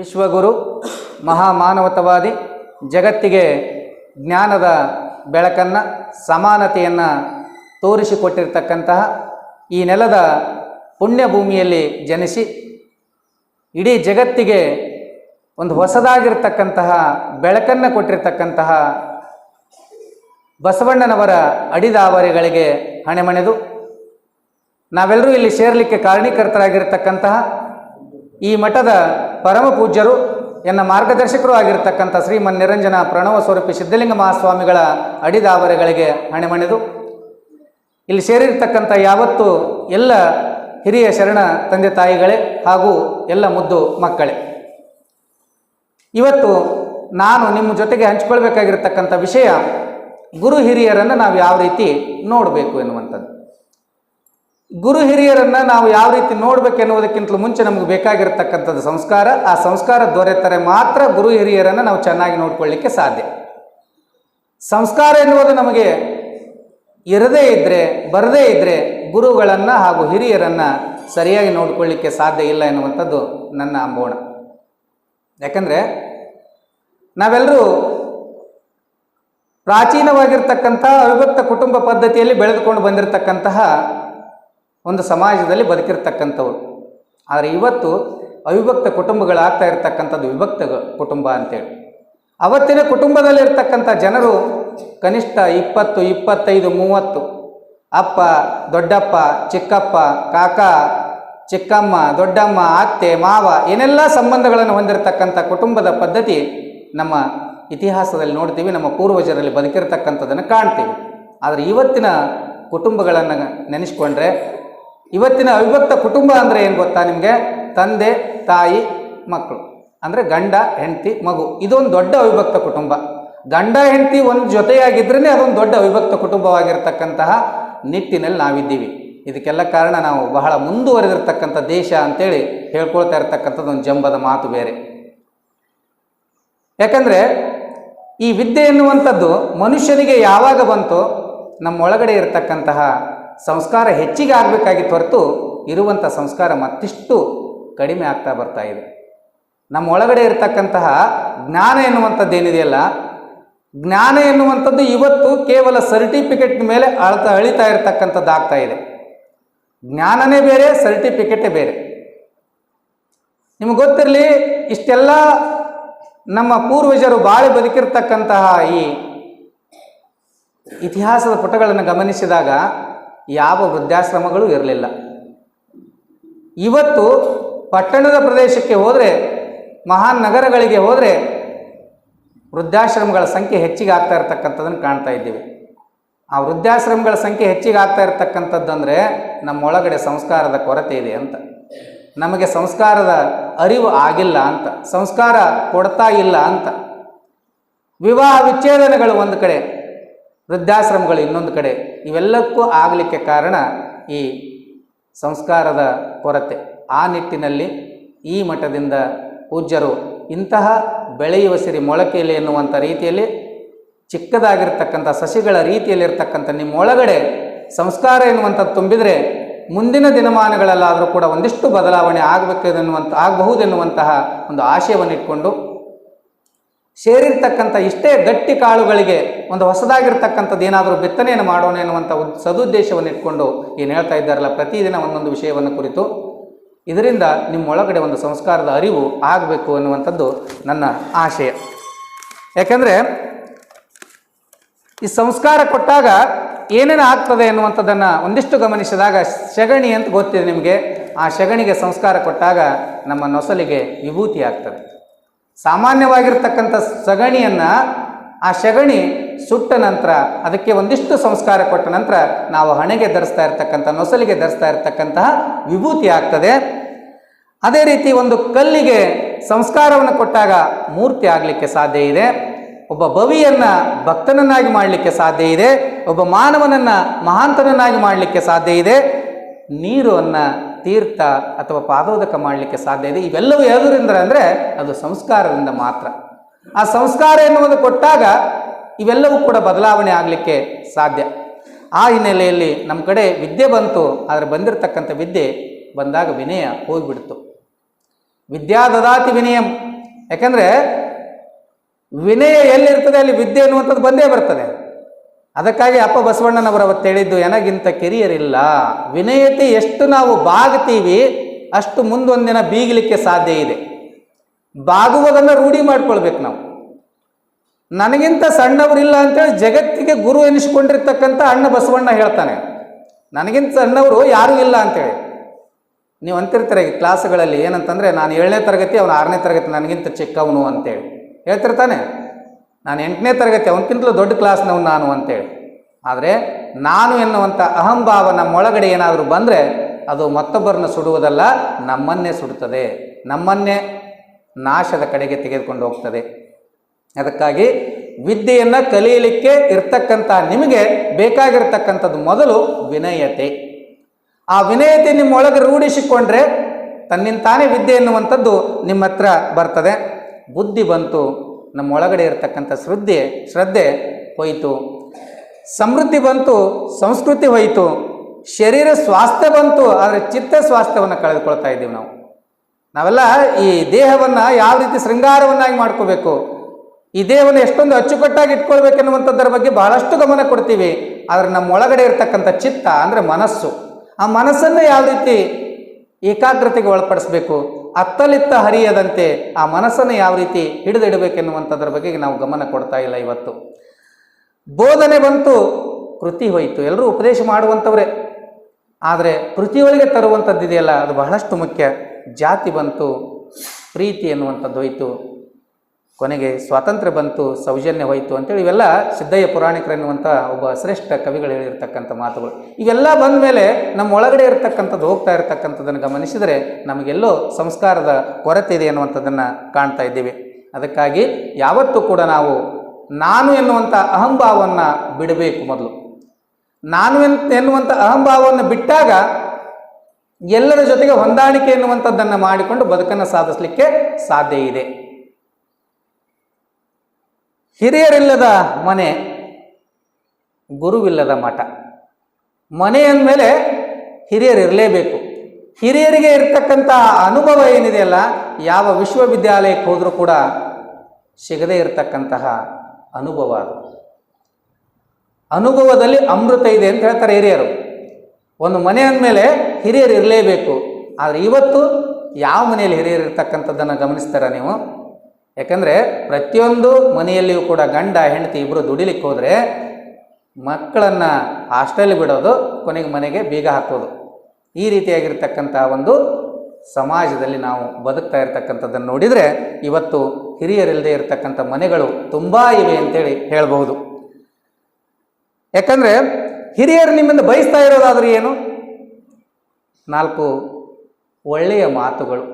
ವಿಶ್ವಗುರು, ಮಹಾಮಾನವತವಾದಿ, ಜಗತ್ತಿಗೆ ಜ್ಞಾನದ ಬೆಳಕನ್ನು, ಸಮಾನತೆಯನ್ನು ತೋರಿಸಿಕೊಟ್ಟಿರ್ತಕ್ಕಂತಹ ಈ ನೆಲದ ಪುಣ್ಯಭೂಮಿಯಲ್ಲಿ ಜನಿಸಿ, ಇಡೀ ಜಗತ್ತಿಗೆ ಒಂದು ಹೊಸದಾಗಿರ್ತಕ್ಕಂತಹ ಬೆಳಕನ್ನು ಕೊಟ್ಟಿರ್ತಕ್ಕಂತಹ ಬಸವಣ್ಣನವರ ಅಡಿದಾವರಿಗಳಿಗೆ ಹಣೆಮಣೆದು, ನಾವೆಲ್ಲರೂ ಇಲ್ಲಿ ಸೇರಲಿಕ್ಕೆ ಕಾರಣೀಕರ್ತರಾಗಿರ್ತಕ್ಕಂತಹ ಈ ಮಠದ ಪರಮ ಪೂಜ್ಯರು ಎನ್ನ ಮಾರ್ಗದರ್ಶಕರು ಆಗಿರತಕ್ಕಂಥ ಶ್ರೀಮನ್ ನಿರಂಜನ ಪ್ರಣವ ಸ್ವರೂಪಿ ಸಿದ್ಧಲಿಂಗ ಮಹಾಸ್ವಾಮಿಗಳ ಅಡಿದಾವರೆಗಳಿಗೆ ಹಣೆಮಣೆದು ಇಲ್ಲಿ ಸೇರಿರ್ತಕ್ಕಂಥ ಯಾವತ್ತು ಎಲ್ಲ ಹಿರಿಯ ಶರಣ ತಂದೆ ತಾಯಿಗಳೇ ಹಾಗೂ ಎಲ್ಲ ಮುದ್ದು ಮಕ್ಕಳೇ. ಇವತ್ತು ನಾನು ನಿಮ್ಮ ಜೊತೆಗೆ ಹಂಚಿಕೊಳ್ಬೇಕಾಗಿರ್ತಕ್ಕಂಥ ವಿಷಯ ಗುರು ಹಿರಿಯರನ್ನು ನಾವು ಯಾವ ರೀತಿ ನೋಡಬೇಕು ಎನ್ನುವಂಥದ್ದು. ಗುರು ಹಿರಿಯರನ್ನು ನಾವು ಯಾವ ರೀತಿ ನೋಡಬೇಕೆನ್ನುವುದಕ್ಕಿಂತಲೂ ಮುಂಚೆ ನಮಗೆ ಬೇಕಾಗಿರ್ತಕ್ಕಂಥದ್ದು ಸಂಸ್ಕಾರ. ಆ ಸಂಸ್ಕಾರ ದೊರೆತರೆ ಮಾತ್ರ ಗುರು ಹಿರಿಯರನ್ನು ನಾವು ಚೆನ್ನಾಗಿ ನೋಡ್ಕೊಳ್ಳಿಕ್ಕೆ ಸಾಧ್ಯ. ಸಂಸ್ಕಾರ ಎನ್ನುವುದು ನಮಗೆ ಇರದೇ ಇದ್ದರೆ ಬರದೇ ಇದ್ದರೆ ಗುರುಗಳನ್ನು ಹಾಗೂ ಹಿರಿಯರನ್ನು ಸರಿಯಾಗಿ ನೋಡಿಕೊಳ್ಳಿಕ್ಕೆ ಸಾಧ್ಯ ಇಲ್ಲ ಎನ್ನುವಂಥದ್ದು ನನ್ನ ಅಂಬೋಣ. ಯಾಕಂದರೆ ನಾವೆಲ್ಲರೂ ಪ್ರಾಚೀನವಾಗಿರ್ತಕ್ಕಂಥ ಅವಿಭಕ್ತ ಕುಟುಂಬ ಪದ್ಧತಿಯಲ್ಲಿ ಬೆಳೆದುಕೊಂಡು ಬಂದಿರತಕ್ಕಂತಹ ಒಂದು ಸಮಾಜದಲ್ಲಿ ಬದುಕಿರ್ತಕ್ಕಂಥವ್ರು. ಆದರೆ ಇವತ್ತು ಅವಿಭಕ್ತ ಕುಟುಂಬಗಳಾಗ್ತಾ ಇರ್ತಕ್ಕಂಥದ್ದು ವಿಭಕ್ತ ಕುಟುಂಬ ಅಂತೇಳಿ. ಅವತ್ತಿನ ಕುಟುಂಬದಲ್ಲಿರ್ತಕ್ಕಂಥ ಜನರು ಕನಿಷ್ಠ ಇಪ್ಪತ್ತು, ಇಪ್ಪತ್ತೈದು, ಮೂವತ್ತು. ಅಪ್ಪ, ದೊಡ್ಡಪ್ಪ, ಚಿಕ್ಕಪ್ಪ, ಕಾಕ, ಚಿಕ್ಕಮ್ಮ, ದೊಡ್ಡಮ್ಮ, ಅತ್ತೆ, ಮಾವ, ಏನೆಲ್ಲ ಸಂಬಂಧಗಳನ್ನು ಹೊಂದಿರತಕ್ಕಂಥ ಕುಟುಂಬದ ಪದ್ಧತಿ ನಮ್ಮ ಇತಿಹಾಸದಲ್ಲಿ ನೋಡ್ತೀವಿ, ನಮ್ಮ ಪೂರ್ವಜರಲ್ಲಿ ಬದುಕಿರತಕ್ಕಂಥದ್ದನ್ನು ಕಾಣ್ತೀವಿ. ಆದರೆ ಇವತ್ತಿನ ಕುಟುಂಬಗಳನ್ನು ನೆನೆಸ್ಕೊಂಡ್ರೆ ಇವತ್ತಿನ ಅವಿಭಕ್ತ ಕುಟುಂಬ ಅಂದರೆ ಏನು ಗೊತ್ತಾ ನಿಮಗೆ? ತಂದೆ, ತಾಯಿ ಮಕ್ಕಳು ಅಂದರೆ ಗಂಡ, ಹೆಂಡತಿ, ಮಗು. ಇದೊಂದು ದೊಡ್ಡ ಅವಿಭಕ್ತ ಕುಟುಂಬ. ಗಂಡ, ಹೆಂಡತಿ ಒಂದು ಜೊತೆಯಾಗಿದ್ರೇ ಅದೊಂದು ದೊಡ್ಡ ಅವಿಭಕ್ತ ಕುಟುಂಬವಾಗಿರ್ತಕ್ಕಂತಹ ನಿಟ್ಟಿನಲ್ಲಿ ನಾವಿದ್ದೀವಿ. ಇದಕ್ಕೆಲ್ಲ ಕಾರಣ ನಾವು ಬಹಳ ಮುಂದುವರೆದಿರ್ತಕ್ಕಂಥ ದೇಶ ಅಂತೇಳಿ ಹೇಳ್ಕೊಳ್ತಾ ಇರತಕ್ಕಂಥದ್ದು ಒಂದು ಜಂಬದ ಮಾತು ಬೇರೆ. ಯಾಕಂದರೆ ಈ ವಿದ್ಯೆ ಎನ್ನುವಂಥದ್ದು ಮನುಷ್ಯನಿಗೆ ಯಾವಾಗ ಬಂತೋ ನಮ್ಮೊಳಗಡೆ ಇರತಕ್ಕಂತಹ ಸಂಸ್ಕಾರ ಹೆಚ್ಚಿಗೆ ಆಗಬೇಕಾಗಿತ್ತು ಹೊರತು ಇರುವಂಥ ಸಂಸ್ಕಾರ ಮತ್ತಿಷ್ಟು ಕಡಿಮೆ ಆಗ್ತಾ ಬರ್ತಾ ಇದೆ. ನಮ್ಮ ಒಳಗಡೆ ಇರತಕ್ಕಂತಹ ಜ್ಞಾನ ಎನ್ನುವಂಥದ್ದು ಏನಿದೆಯಲ್ಲ ಜ್ಞಾನ ಎನ್ನುವಂಥದ್ದು ಇವತ್ತು ಕೇವಲ ಸರ್ಟಿಫಿಕೇಟ್ ಮೇಲೆ ಅಳ್ತಾ, ಅಳಿತಾ ಇರತಕ್ಕಂಥದ್ದು ಆಗ್ತಾ ಇದೆ. ಜ್ಞಾನನೇ ಬೇರೆ, ಸರ್ಟಿಫಿಕೇಟೇ ಬೇರೆ. ನಿಮಗೆ ಗೊತ್ತಿರಲಿ, ಇಷ್ಟೆಲ್ಲ ನಮ್ಮ ಪೂರ್ವಜರು ಬಾಳಿ ಬದುಕಿರ್ತಕ್ಕಂತಹ ಈ ಇತಿಹಾಸದ ಪುಟಗಳನ್ನು ಗಮನಿಸಿದಾಗ ಯಾವ ವೃದ್ಧಾಶ್ರಮಗಳು ಇರಲಿಲ್ಲ. ಇವತ್ತು ಪಟ್ಟಣದ ಪ್ರದೇಶಕ್ಕೆ ಹೋದರೆ, ಮಹಾನ್ ನಗರಗಳಿಗೆ ಹೋದರೆ ವೃದ್ಧಾಶ್ರಮಗಳ ಸಂಖ್ಯೆ ಹೆಚ್ಚಿಗೆ ಆಗ್ತಾ ಇರತಕ್ಕಂಥದ್ದನ್ನು ಕಾಣ್ತಾ ಇದ್ದೀವಿ. ಆ ವೃದ್ಧಾಶ್ರಮಗಳ ಸಂಖ್ಯೆ ಹೆಚ್ಚಿಗೆ ಆಗ್ತಾ ಇರತಕ್ಕಂಥದ್ದು ಅಂದರೆ ನಮ್ಮ ಒಳಗಡೆ ಸಂಸ್ಕಾರದ ಕೊರತೆ ಇದೆ ಅಂತ. ನಮಗೆ ಸಂಸ್ಕಾರದ ಅರಿವು ಆಗಿಲ್ಲ ಅಂತ, ಸಂಸ್ಕಾರ ಕೊಡ್ತಾ ಇಲ್ಲ ಅಂತ. ವಿವಾಹ ವಿಚ್ಛೇದನಗಳು ಒಂದು ಕಡೆ. ವೃದ್ಧಾಶ್ರಮಗಳು ಇನ್ನೊಂದು ಕಡೆ. ಇವೆಲ್ಲಕ್ಕೂ ಆಗಲಿಕ್ಕೆ ಕಾರಣ ಈ ಸಂಸ್ಕಾರದ ಕೊರತೆ. ಆ ನಿಟ್ಟಿನಲ್ಲಿ ಈ ಮಠದಿಂದ ಪೂಜ್ಯರು ಇಂತಹ ಬೆಳೆಯುವ ಸಿರಿ ಮೊಳಕೆಯಲ್ಲಿ ಎನ್ನುವಂಥ ರೀತಿಯಲ್ಲಿ ಚಿಕ್ಕದಾಗಿರ್ತಕ್ಕಂಥ ಸಸಿಗಳ ರೀತಿಯಲ್ಲಿರ್ತಕ್ಕಂಥ ನಿಮ್ಮ ಒಳಗಡೆ ಸಂಸ್ಕಾರ ಎನ್ನುವಂಥದ್ದು ತುಂಬಿದರೆ ಮುಂದಿನ ದಿನಮಾನಗಳಲ್ಲಾದರೂ ಕೂಡ ಒಂದಿಷ್ಟು ಬದಲಾವಣೆ ಆಗಬೇಕೆನ್ನುವಂಥ ಆಗಬಹುದೆನ್ನುವಂತಹ ಒಂದು ಆಶಯವನ್ನು ಇಟ್ಕೊಂಡು ಸೇರಿರ್ತಕ್ಕಂಥ ಇಷ್ಟೇ ಗಟ್ಟಿ ಕಾಳುಗಳಿಗೆ ಒಂದು ಹೊಸದಾಗಿರ್ತಕ್ಕಂಥದ್ದು ಏನಾದರೂ ಬಿತ್ತನೆಯನ್ನು ಮಾಡೋಣ ಎನ್ನುವಂಥ ಒಂದು ಸದುದ್ದೇಶವನ್ನು ಇಟ್ಕೊಂಡು ಏನು ಹೇಳ್ತಾ ಇದ್ದಾರಲ್ಲ, ಪ್ರತಿದಿನ ಒಂದೊಂದು ವಿಷಯವನ್ನು ಕುರಿತು. ಇದರಿಂದ ನಿಮ್ಮೊಳಗಡೆ ಒಂದು ಸಂಸ್ಕಾರದ ಅರಿವು ಆಗಬೇಕು ಅನ್ನುವಂಥದ್ದು ನನ್ನ ಆಶಯ. ಯಾಕೆಂದರೆ ಈ ಸಂಸ್ಕಾರ ಕೊಟ್ಟಾಗ ಏನೇನು ಆಗ್ತದೆ ಎನ್ನುವಂಥದ್ದನ್ನು ಒಂದಿಷ್ಟು ಗಮನಿಸಿದಾಗ ಸೆಗಣಿ ಅಂತ ಗೊತ್ತಿದೆ ನಿಮಗೆ. ಆ ಸೆಗಣಿಗೆ ಸಂಸ್ಕಾರ ಕೊಟ್ಟಾಗ ನಮ್ಮ ನೊಸಲಿಗೆ ವಿಭೂತಿ ಆಗ್ತದೆ. ಸಾಮಾನ್ಯವಾಗಿರ್ತಕ್ಕಂಥ ಸಗಣಿಯನ್ನು ಆ ಸಗಣಿ ಸುಟ್ಟ ನಂತರ ಅದಕ್ಕೆ ಒಂದಿಷ್ಟು ಸಂಸ್ಕಾರ ಕೊಟ್ಟ ನಂತರ ನಾವು ಹಣೆಗೆ ಧರಿಸ್ತಾ ಇರ್ತಕ್ಕಂಥ, ನೊಸಲಿಗೆ ಧರಿಸ್ತಾ ಇರ್ತಕ್ಕಂತಹ ವಿಭೂತಿ ಆಗ್ತದೆ. ಅದೇ ರೀತಿ ಒಂದು ಕಲ್ಲಿಗೆ ಸಂಸ್ಕಾರವನ್ನು ಕೊಟ್ಟಾಗ ಮೂರ್ತಿ ಆಗಲಿಕ್ಕೆ ಸಾಧ್ಯ ಇದೆ. ಒಬ್ಬ ಭವಿಯನ್ನು ಭಕ್ತನನ್ನಾಗಿ ಮಾಡಲಿಕ್ಕೆ ಸಾಧ್ಯ ಇದೆ. ಒಬ್ಬ ಮಾನವನನ್ನು ಮಹಾಂತನನ್ನಾಗಿ ಮಾಡಲಿಕ್ಕೆ ಸಾಧ್ಯ ಇದೆ. ನೀರನ್ನು ತೀರ್ಥ ಅಥವಾ ಪಾದೋದಕ ಮಾಡಲಿಕ್ಕೆ ಸಾಧ್ಯ ಇದೆ. ಇವೆಲ್ಲವೂ ಯಾವುದರಿಂದ ಅಂದರೆ ಅದು ಸಂಸ್ಕಾರದಿಂದ ಮಾತ್ರ. ಆ ಸಂಸ್ಕಾರ ಎನ್ನುವುದು ಕೊಟ್ಟಾಗ ಇವೆಲ್ಲವೂ ಕೂಡ ಬದಲಾವಣೆ ಆಗಲಿಕ್ಕೆ ಸಾಧ್ಯ. ಆ ಹಿನ್ನೆಲೆಯಲ್ಲಿ ನಮ್ಮ ಕಡೆ ವಿದ್ಯೆ ಬಂತು, ಆದರೆ ಬಂದಿರತಕ್ಕಂಥ ವಿದ್ಯೆ ಬಂದಾಗ ವಿನಯ ಹೋಗಿಬಿಡ್ತು. ವಿದ್ಯಾ ದದಾತಿ ವಿನಯಂ. ಯಾಕಂದರೆ ವಿನಯ ಎಲ್ಲಿರ್ತದೆ ಅಲ್ಲಿ ವಿದ್ಯೆ ಅನ್ನುವಂಥದ್ದು ಬಂದೇ ಬರ್ತದೆ. ಅದಕ್ಕಾಗಿ ಅಪ್ಪ ಬಸವಣ್ಣನವರು ಅವತ್ತು ಹೇಳಿದ್ದು, ಎನಗಿಂತ ಕೆರಿಯರ್ ಇಲ್ಲ ವಿನಯತೆ ಎಷ್ಟು ನಾವು ಬಾಗ್ತೀವಿ ಅಷ್ಟು ಮುಂದೊಂದಿನ ಬೀಗಲಿಕ್ಕೆ ಸಾಧ್ಯ ಇದೆ. ಬಾಗುವುದನ್ನು ರೂಢಿ ಮಾಡ್ಕೊಳ್ಬೇಕು ನಾವು. ನನಗಿಂತ ಸಣ್ಣವರಿಲ್ಲ ಅಂತೇಳಿ ಜಗತ್ತಿಗೆ ಗುರು ಎನಿಸಿಕೊಂಡಿರ್ತಕ್ಕಂಥ ಅಣ್ಣ ಬಸವಣ್ಣ ಹೇಳ್ತಾನೆ. ನನಗಿಂತ ಸಣ್ಣವರು ಯಾರೂ ಇಲ್ಲ ಅಂತೇಳಿ. ನೀವು ಅಂತಿರ್ತೀರ ಕ್ಲಾಸ್ಗಳಲ್ಲಿ ಏನಂತಂದರೆ, ನಾನು ಏಳನೇ ತರಗತಿ, ಅವನು ಆರನೇ ತರಗತಿ, ನನಗಿಂತ ಚಿಕ್ಕವನು ಅಂತೇಳಿ. ಹೇಳ್ತಿರ್ತಾನೆ. ನಾನು ಎಂಟನೇ ತರಗತಿ, ಅವನಕ್ಕಿಂತಲೂ ದೊಡ್ಡ ಕ್ಲಾಸ್ನವನು ನಾನು ಅಂತೇಳಿ. ಆದರೆ ನಾನು ಎನ್ನುವಂಥ ಅಹಂಭಾವ ನಮ್ಮೊಳಗಡೆ ಏನಾದರೂ ಬಂದರೆ ಅದು ಮತ್ತೊಬ್ಬರನ್ನ ಸುಡುವುದಲ್ಲ, ನಮ್ಮನ್ನೇ ಸುಡುತ್ತದೆ. ನಮ್ಮನ್ನೇ ನಾಶದ ಕಡೆಗೆ ತೆಗೆದುಕೊಂಡು ಹೋಗ್ತದೆ. ಅದಕ್ಕಾಗಿ ವಿದ್ಯೆಯನ್ನು ಕಲಿಯಲಿಕ್ಕೆ ಇರ್ತಕ್ಕಂಥ ನಿಮಗೆ ಬೇಕಾಗಿರ್ತಕ್ಕಂಥದ್ದು ಮೊದಲು ವಿನಯತೆ. ಆ ವಿನಯತೆ ನಿಮ್ಮೊಳಗೆ ರೂಢಿಸಿಕೊಂಡ್ರೆ ತನ್ನಿಂತಾನೇ ವಿದ್ಯೆ ಎನ್ನುವಂಥದ್ದು ನಿಮ್ಮ ಹತ್ರ ಬರ್ತದೆ. ಬುದ್ಧಿ ಬಂತು ನಮ್ಮ ಒಳಗಡೆ ಇರತಕ್ಕಂಥ ಶ್ರದ್ಧೆ ಶ್ರದ್ಧೆ ಹೋಯಿತು. ಸಮೃದ್ಧಿ ಬಂತು, ಸಂಸ್ಕೃತಿ ಹೋಯಿತು. ಶರೀರ ಸ್ವಾಸ್ಥ್ಯ ಬಂತು, ಆದರೆ ಚಿತ್ತ ಸ್ವಾಸ್ಥ್ಯವನ್ನು ಕಳೆದುಕೊಳ್ತಾ ಇದ್ದೀವಿ ನಾವು. ನಾವೆಲ್ಲ ಈ ದೇಹವನ್ನು ಯಾವ ರೀತಿ ಶೃಂಗಾರವನ್ನಾಗಿ ಮಾಡ್ಕೋಬೇಕು, ಈ ದೇಹವನ್ನು ಎಷ್ಟೊಂದು ಅಚ್ಚುಕಟ್ಟಾಗಿ ಇಟ್ಕೊಳ್ಬೇಕೆನ್ನುವಂಥದ್ದರ ಬಗ್ಗೆ ಬಹಳಷ್ಟು ಗಮನ ಕೊಡ್ತೀವಿ. ಆದರೆ ನಮ್ಮ ಒಳಗಡೆ ಇರತಕ್ಕಂಥ ಚಿತ್ತ ಅಂದರೆ ಮನಸ್ಸು. ಆ ಮನಸ್ಸನ್ನು ಯಾವ ರೀತಿ ಏಕಾಗ್ರತೆಗೆ ಒಳಪಡಿಸಬೇಕು? ಅತ್ತಲಿತ್ತ ಹರಿಯದಂತೆ ಆ ಮನಸ್ಸನ್ನು ಯಾವ ರೀತಿ ಹಿಡಿದಿಡಬೇಕೆನ್ನುವಂಥದ್ರ ಬಗ್ಗೆ ನಾವು ಗಮನ ಕೊಡ್ತಾ ಇಲ್ಲ ಇವತ್ತು. ಬೋಧನೆ ಬಂತು, ಕೃತಿ ಹೋಯಿತು. ಎಲ್ಲರೂ ಉಪದೇಶ ಮಾಡುವಂಥವ್ರೆ. ಆದರೆ ಕೃತಿಯೊಳಗೆ ತರುವಂಥದ್ದಿದೆಯಲ್ಲ, ಅದು ಬಹಳಷ್ಟು ಮುಖ್ಯ. ಜಾತಿ ಬಂತು, ಪ್ರೀತಿ ಎನ್ನುವಂಥದ್ದು ಹೋಯಿತು. ಕೊನೆಗೆ ಸ್ವಾತಂತ್ರ್ಯ ಬಂತು, ಸೌಜನ್ಯ ಹೋಯಿತು ಅಂತೇಳಿ ಇವೆಲ್ಲ ಸಿದ್ದಯ್ಯ ಪುರಾಣಿಕರು ಎನ್ನುವಂಥ ಒಬ್ಬ ಶ್ರೇಷ್ಠ ಕವಿಗಳು ಹೇಳಿರ್ತಕ್ಕಂಥ ಮಾತುಗಳು. ಇವೆಲ್ಲ ಬಂದ ಮೇಲೆ ನಮ್ಮ ಒಳಗಡೆ ಇರತಕ್ಕಂಥದ್ದು, ಹೋಗ್ತಾ ಇರತಕ್ಕಂಥದ್ದನ್ನು ಗಮನಿಸಿದರೆ ನಮಗೆಲ್ಲೋ ಸಂಸ್ಕಾರದ ಕೊರತೆ ಇದೆ ಎನ್ನುವಂಥದ್ದನ್ನು ಕಾಣ್ತಾ ಇದ್ದೀವಿ. ಅದಕ್ಕಾಗಿ ಯಾವತ್ತೂ ಕೂಡ ನಾವು ನಾನು ಎನ್ನುವಂಥ ಅಹಂಭಾವವನ್ನು ಬಿಡಬೇಕು ಮೊದಲು. ನಾನು ಎನ್- ಎನ್ನುವಂಥ ಅಹಂಭಾವವನ್ನು ಬಿಟ್ಟಾಗ ಎಲ್ಲರ ಜೊತೆಗೆ ಹೊಂದಾಣಿಕೆ ಎನ್ನುವಂಥದ್ದನ್ನು ಮಾಡಿಕೊಂಡು ಬದುಕನ್ನು ಸಾಧಿಸಲಿಕ್ಕೆ ಸಾಧ್ಯ ಇದೆ. ಹಿರಿಯರಿಲ್ಲದ ಮನೆ, ಗುರುವಿಲ್ಲದ ಮಠ. ಮನೆ ಅಂದಮೇಲೆ ಹಿರಿಯರು ಇರಲೇಬೇಕು. ಹಿರಿಯರಿಗೆ ಇರ್ತಕ್ಕಂಥ ಅನುಭವ ಏನಿದೆಯಲ್ಲ, ಯಾವ ವಿಶ್ವವಿದ್ಯಾಲಯಕ್ಕೆ ಹೋದರೂ ಕೂಡ ಸಿಗದೇ ಇರತಕ್ಕಂತಹ ಅನುಭವ ಅದು. ಅನುಭವದಲ್ಲಿ ಅಮೃತ ಇದೆ ಅಂತ ಹೇಳ್ತಾರೆ ಹಿರಿಯರು. ಒಂದು ಮನೆ ಅಂದಮೇಲೆ ಹಿರಿಯರು ಇರಲೇಬೇಕು. ಆದರೆ ಇವತ್ತು ಯಾವ ಮನೆಯಲ್ಲಿ ಹಿರಿಯರು ಇರ್ತಕ್ಕಂಥದ್ದನ್ನು ಗಮನಿಸ್ತಾರ ನೀವು? ಯಾಕಂದರೆ ಪ್ರತಿಯೊಂದು ಮನೆಯಲ್ಲಿಯೂ ಕೂಡ ಗಂಡ, ಹೆಂಡತಿ ಇಬ್ಬರು ದುಡಿಲಿಕ್ಕೆ ಹೋದರೆ ಮಕ್ಕಳನ್ನು ಹಾಸ್ಟೆಲ್ ಬಿಡೋದು, ಕೊನೆಗೆ ಮನೆಗೆ ಬೀಗ ಹಾಕೋದು. ಈ ರೀತಿಯಾಗಿರ್ತಕ್ಕಂಥ ಒಂದು ಸಮಾಜದಲ್ಲಿ ನಾವು ಬದುಕ್ತಾ ಇರತಕ್ಕಂಥದ್ದನ್ನು ನೋಡಿದರೆ ಇವತ್ತು ಹಿರಿಯರಿಲ್ಲದೆ ಇರತಕ್ಕಂಥ ಮನೆಗಳು ತುಂಬ ಇವೆ ಅಂತೇಳಿ ಹೇಳಬಹುದು. ಯಾಕಂದರೆ ಹಿರಿಯರು ನಿಮ್ಮಿಂದ ಬಯಸ್ತಾ ಇರೋದಾದ್ರೆ ಏನು? ನಾಲ್ಕು ಒಳ್ಳೆಯ ಮಾತುಗಳು.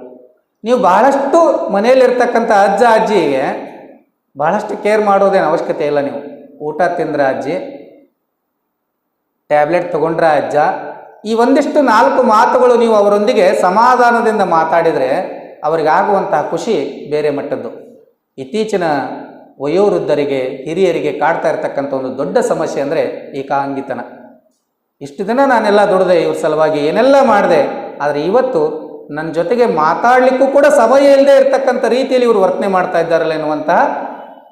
ನೀವು ಬಹಳಷ್ಟು ಮನೆಯಲ್ಲಿರ್ತಕ್ಕಂಥ ಅಜ್ಜ ಅಜ್ಜಿಗೆ ಬಹಳಷ್ಟು ಕೇರ್ ಮಾಡೋದೇನು ಅವಶ್ಯಕತೆ ಇಲ್ಲ ನೀವು. ಊಟ ತಿಂದ್ರೆ ಅಜ್ಜಿ, ಟ್ಯಾಬ್ಲೆಟ್ ತಗೊಂಡ್ರ ಅಜ್ಜ, ಈ ಒಂದಿಷ್ಟು ನಾಲ್ಕು ಮಾತುಗಳು ನೀವು ಅವರೊಂದಿಗೆ ಸಮಾಧಾನದಿಂದ ಮಾತಾಡಿದರೆ ಅವರಿಗಾಗುವಂತಹ ಖುಷಿ ಬೇರೆ ಮಟ್ಟದ್ದು. ಇತ್ತೀಚಿನ ವಯೋವೃದ್ಧರಿಗೆ, ಹಿರಿಯರಿಗೆ ಕಾಡ್ತಾ ಇರತಕ್ಕಂಥ ಒಂದು ದೊಡ್ಡ ಸಮಸ್ಯೆ ಅಂದರೆ ಏಕಾಂಗಿತನ. ಇಷ್ಟು ದಿನ ನಾನೆಲ್ಲ ದುಡಿದೆ ಇವ್ರ ಸಲುವಾಗಿ ಏನೆಲ್ಲ ಮಾಡಿದೆ, ಆದರೆ ಇವತ್ತು ನನ್ನ ಜೊತೆಗೆ ಮಾತಾಡಲಿಕ್ಕೂ ಕೂಡ ಸಮಯ ಇಲ್ಲದೆ ಇರತಕ್ಕಂಥ ರೀತಿಯಲ್ಲಿ ಇವರು ವರ್ತನೆ ಮಾಡ್ತಾ ಇದ್ದಾರಲ್ಲ ಎನ್ನುವಂತಹ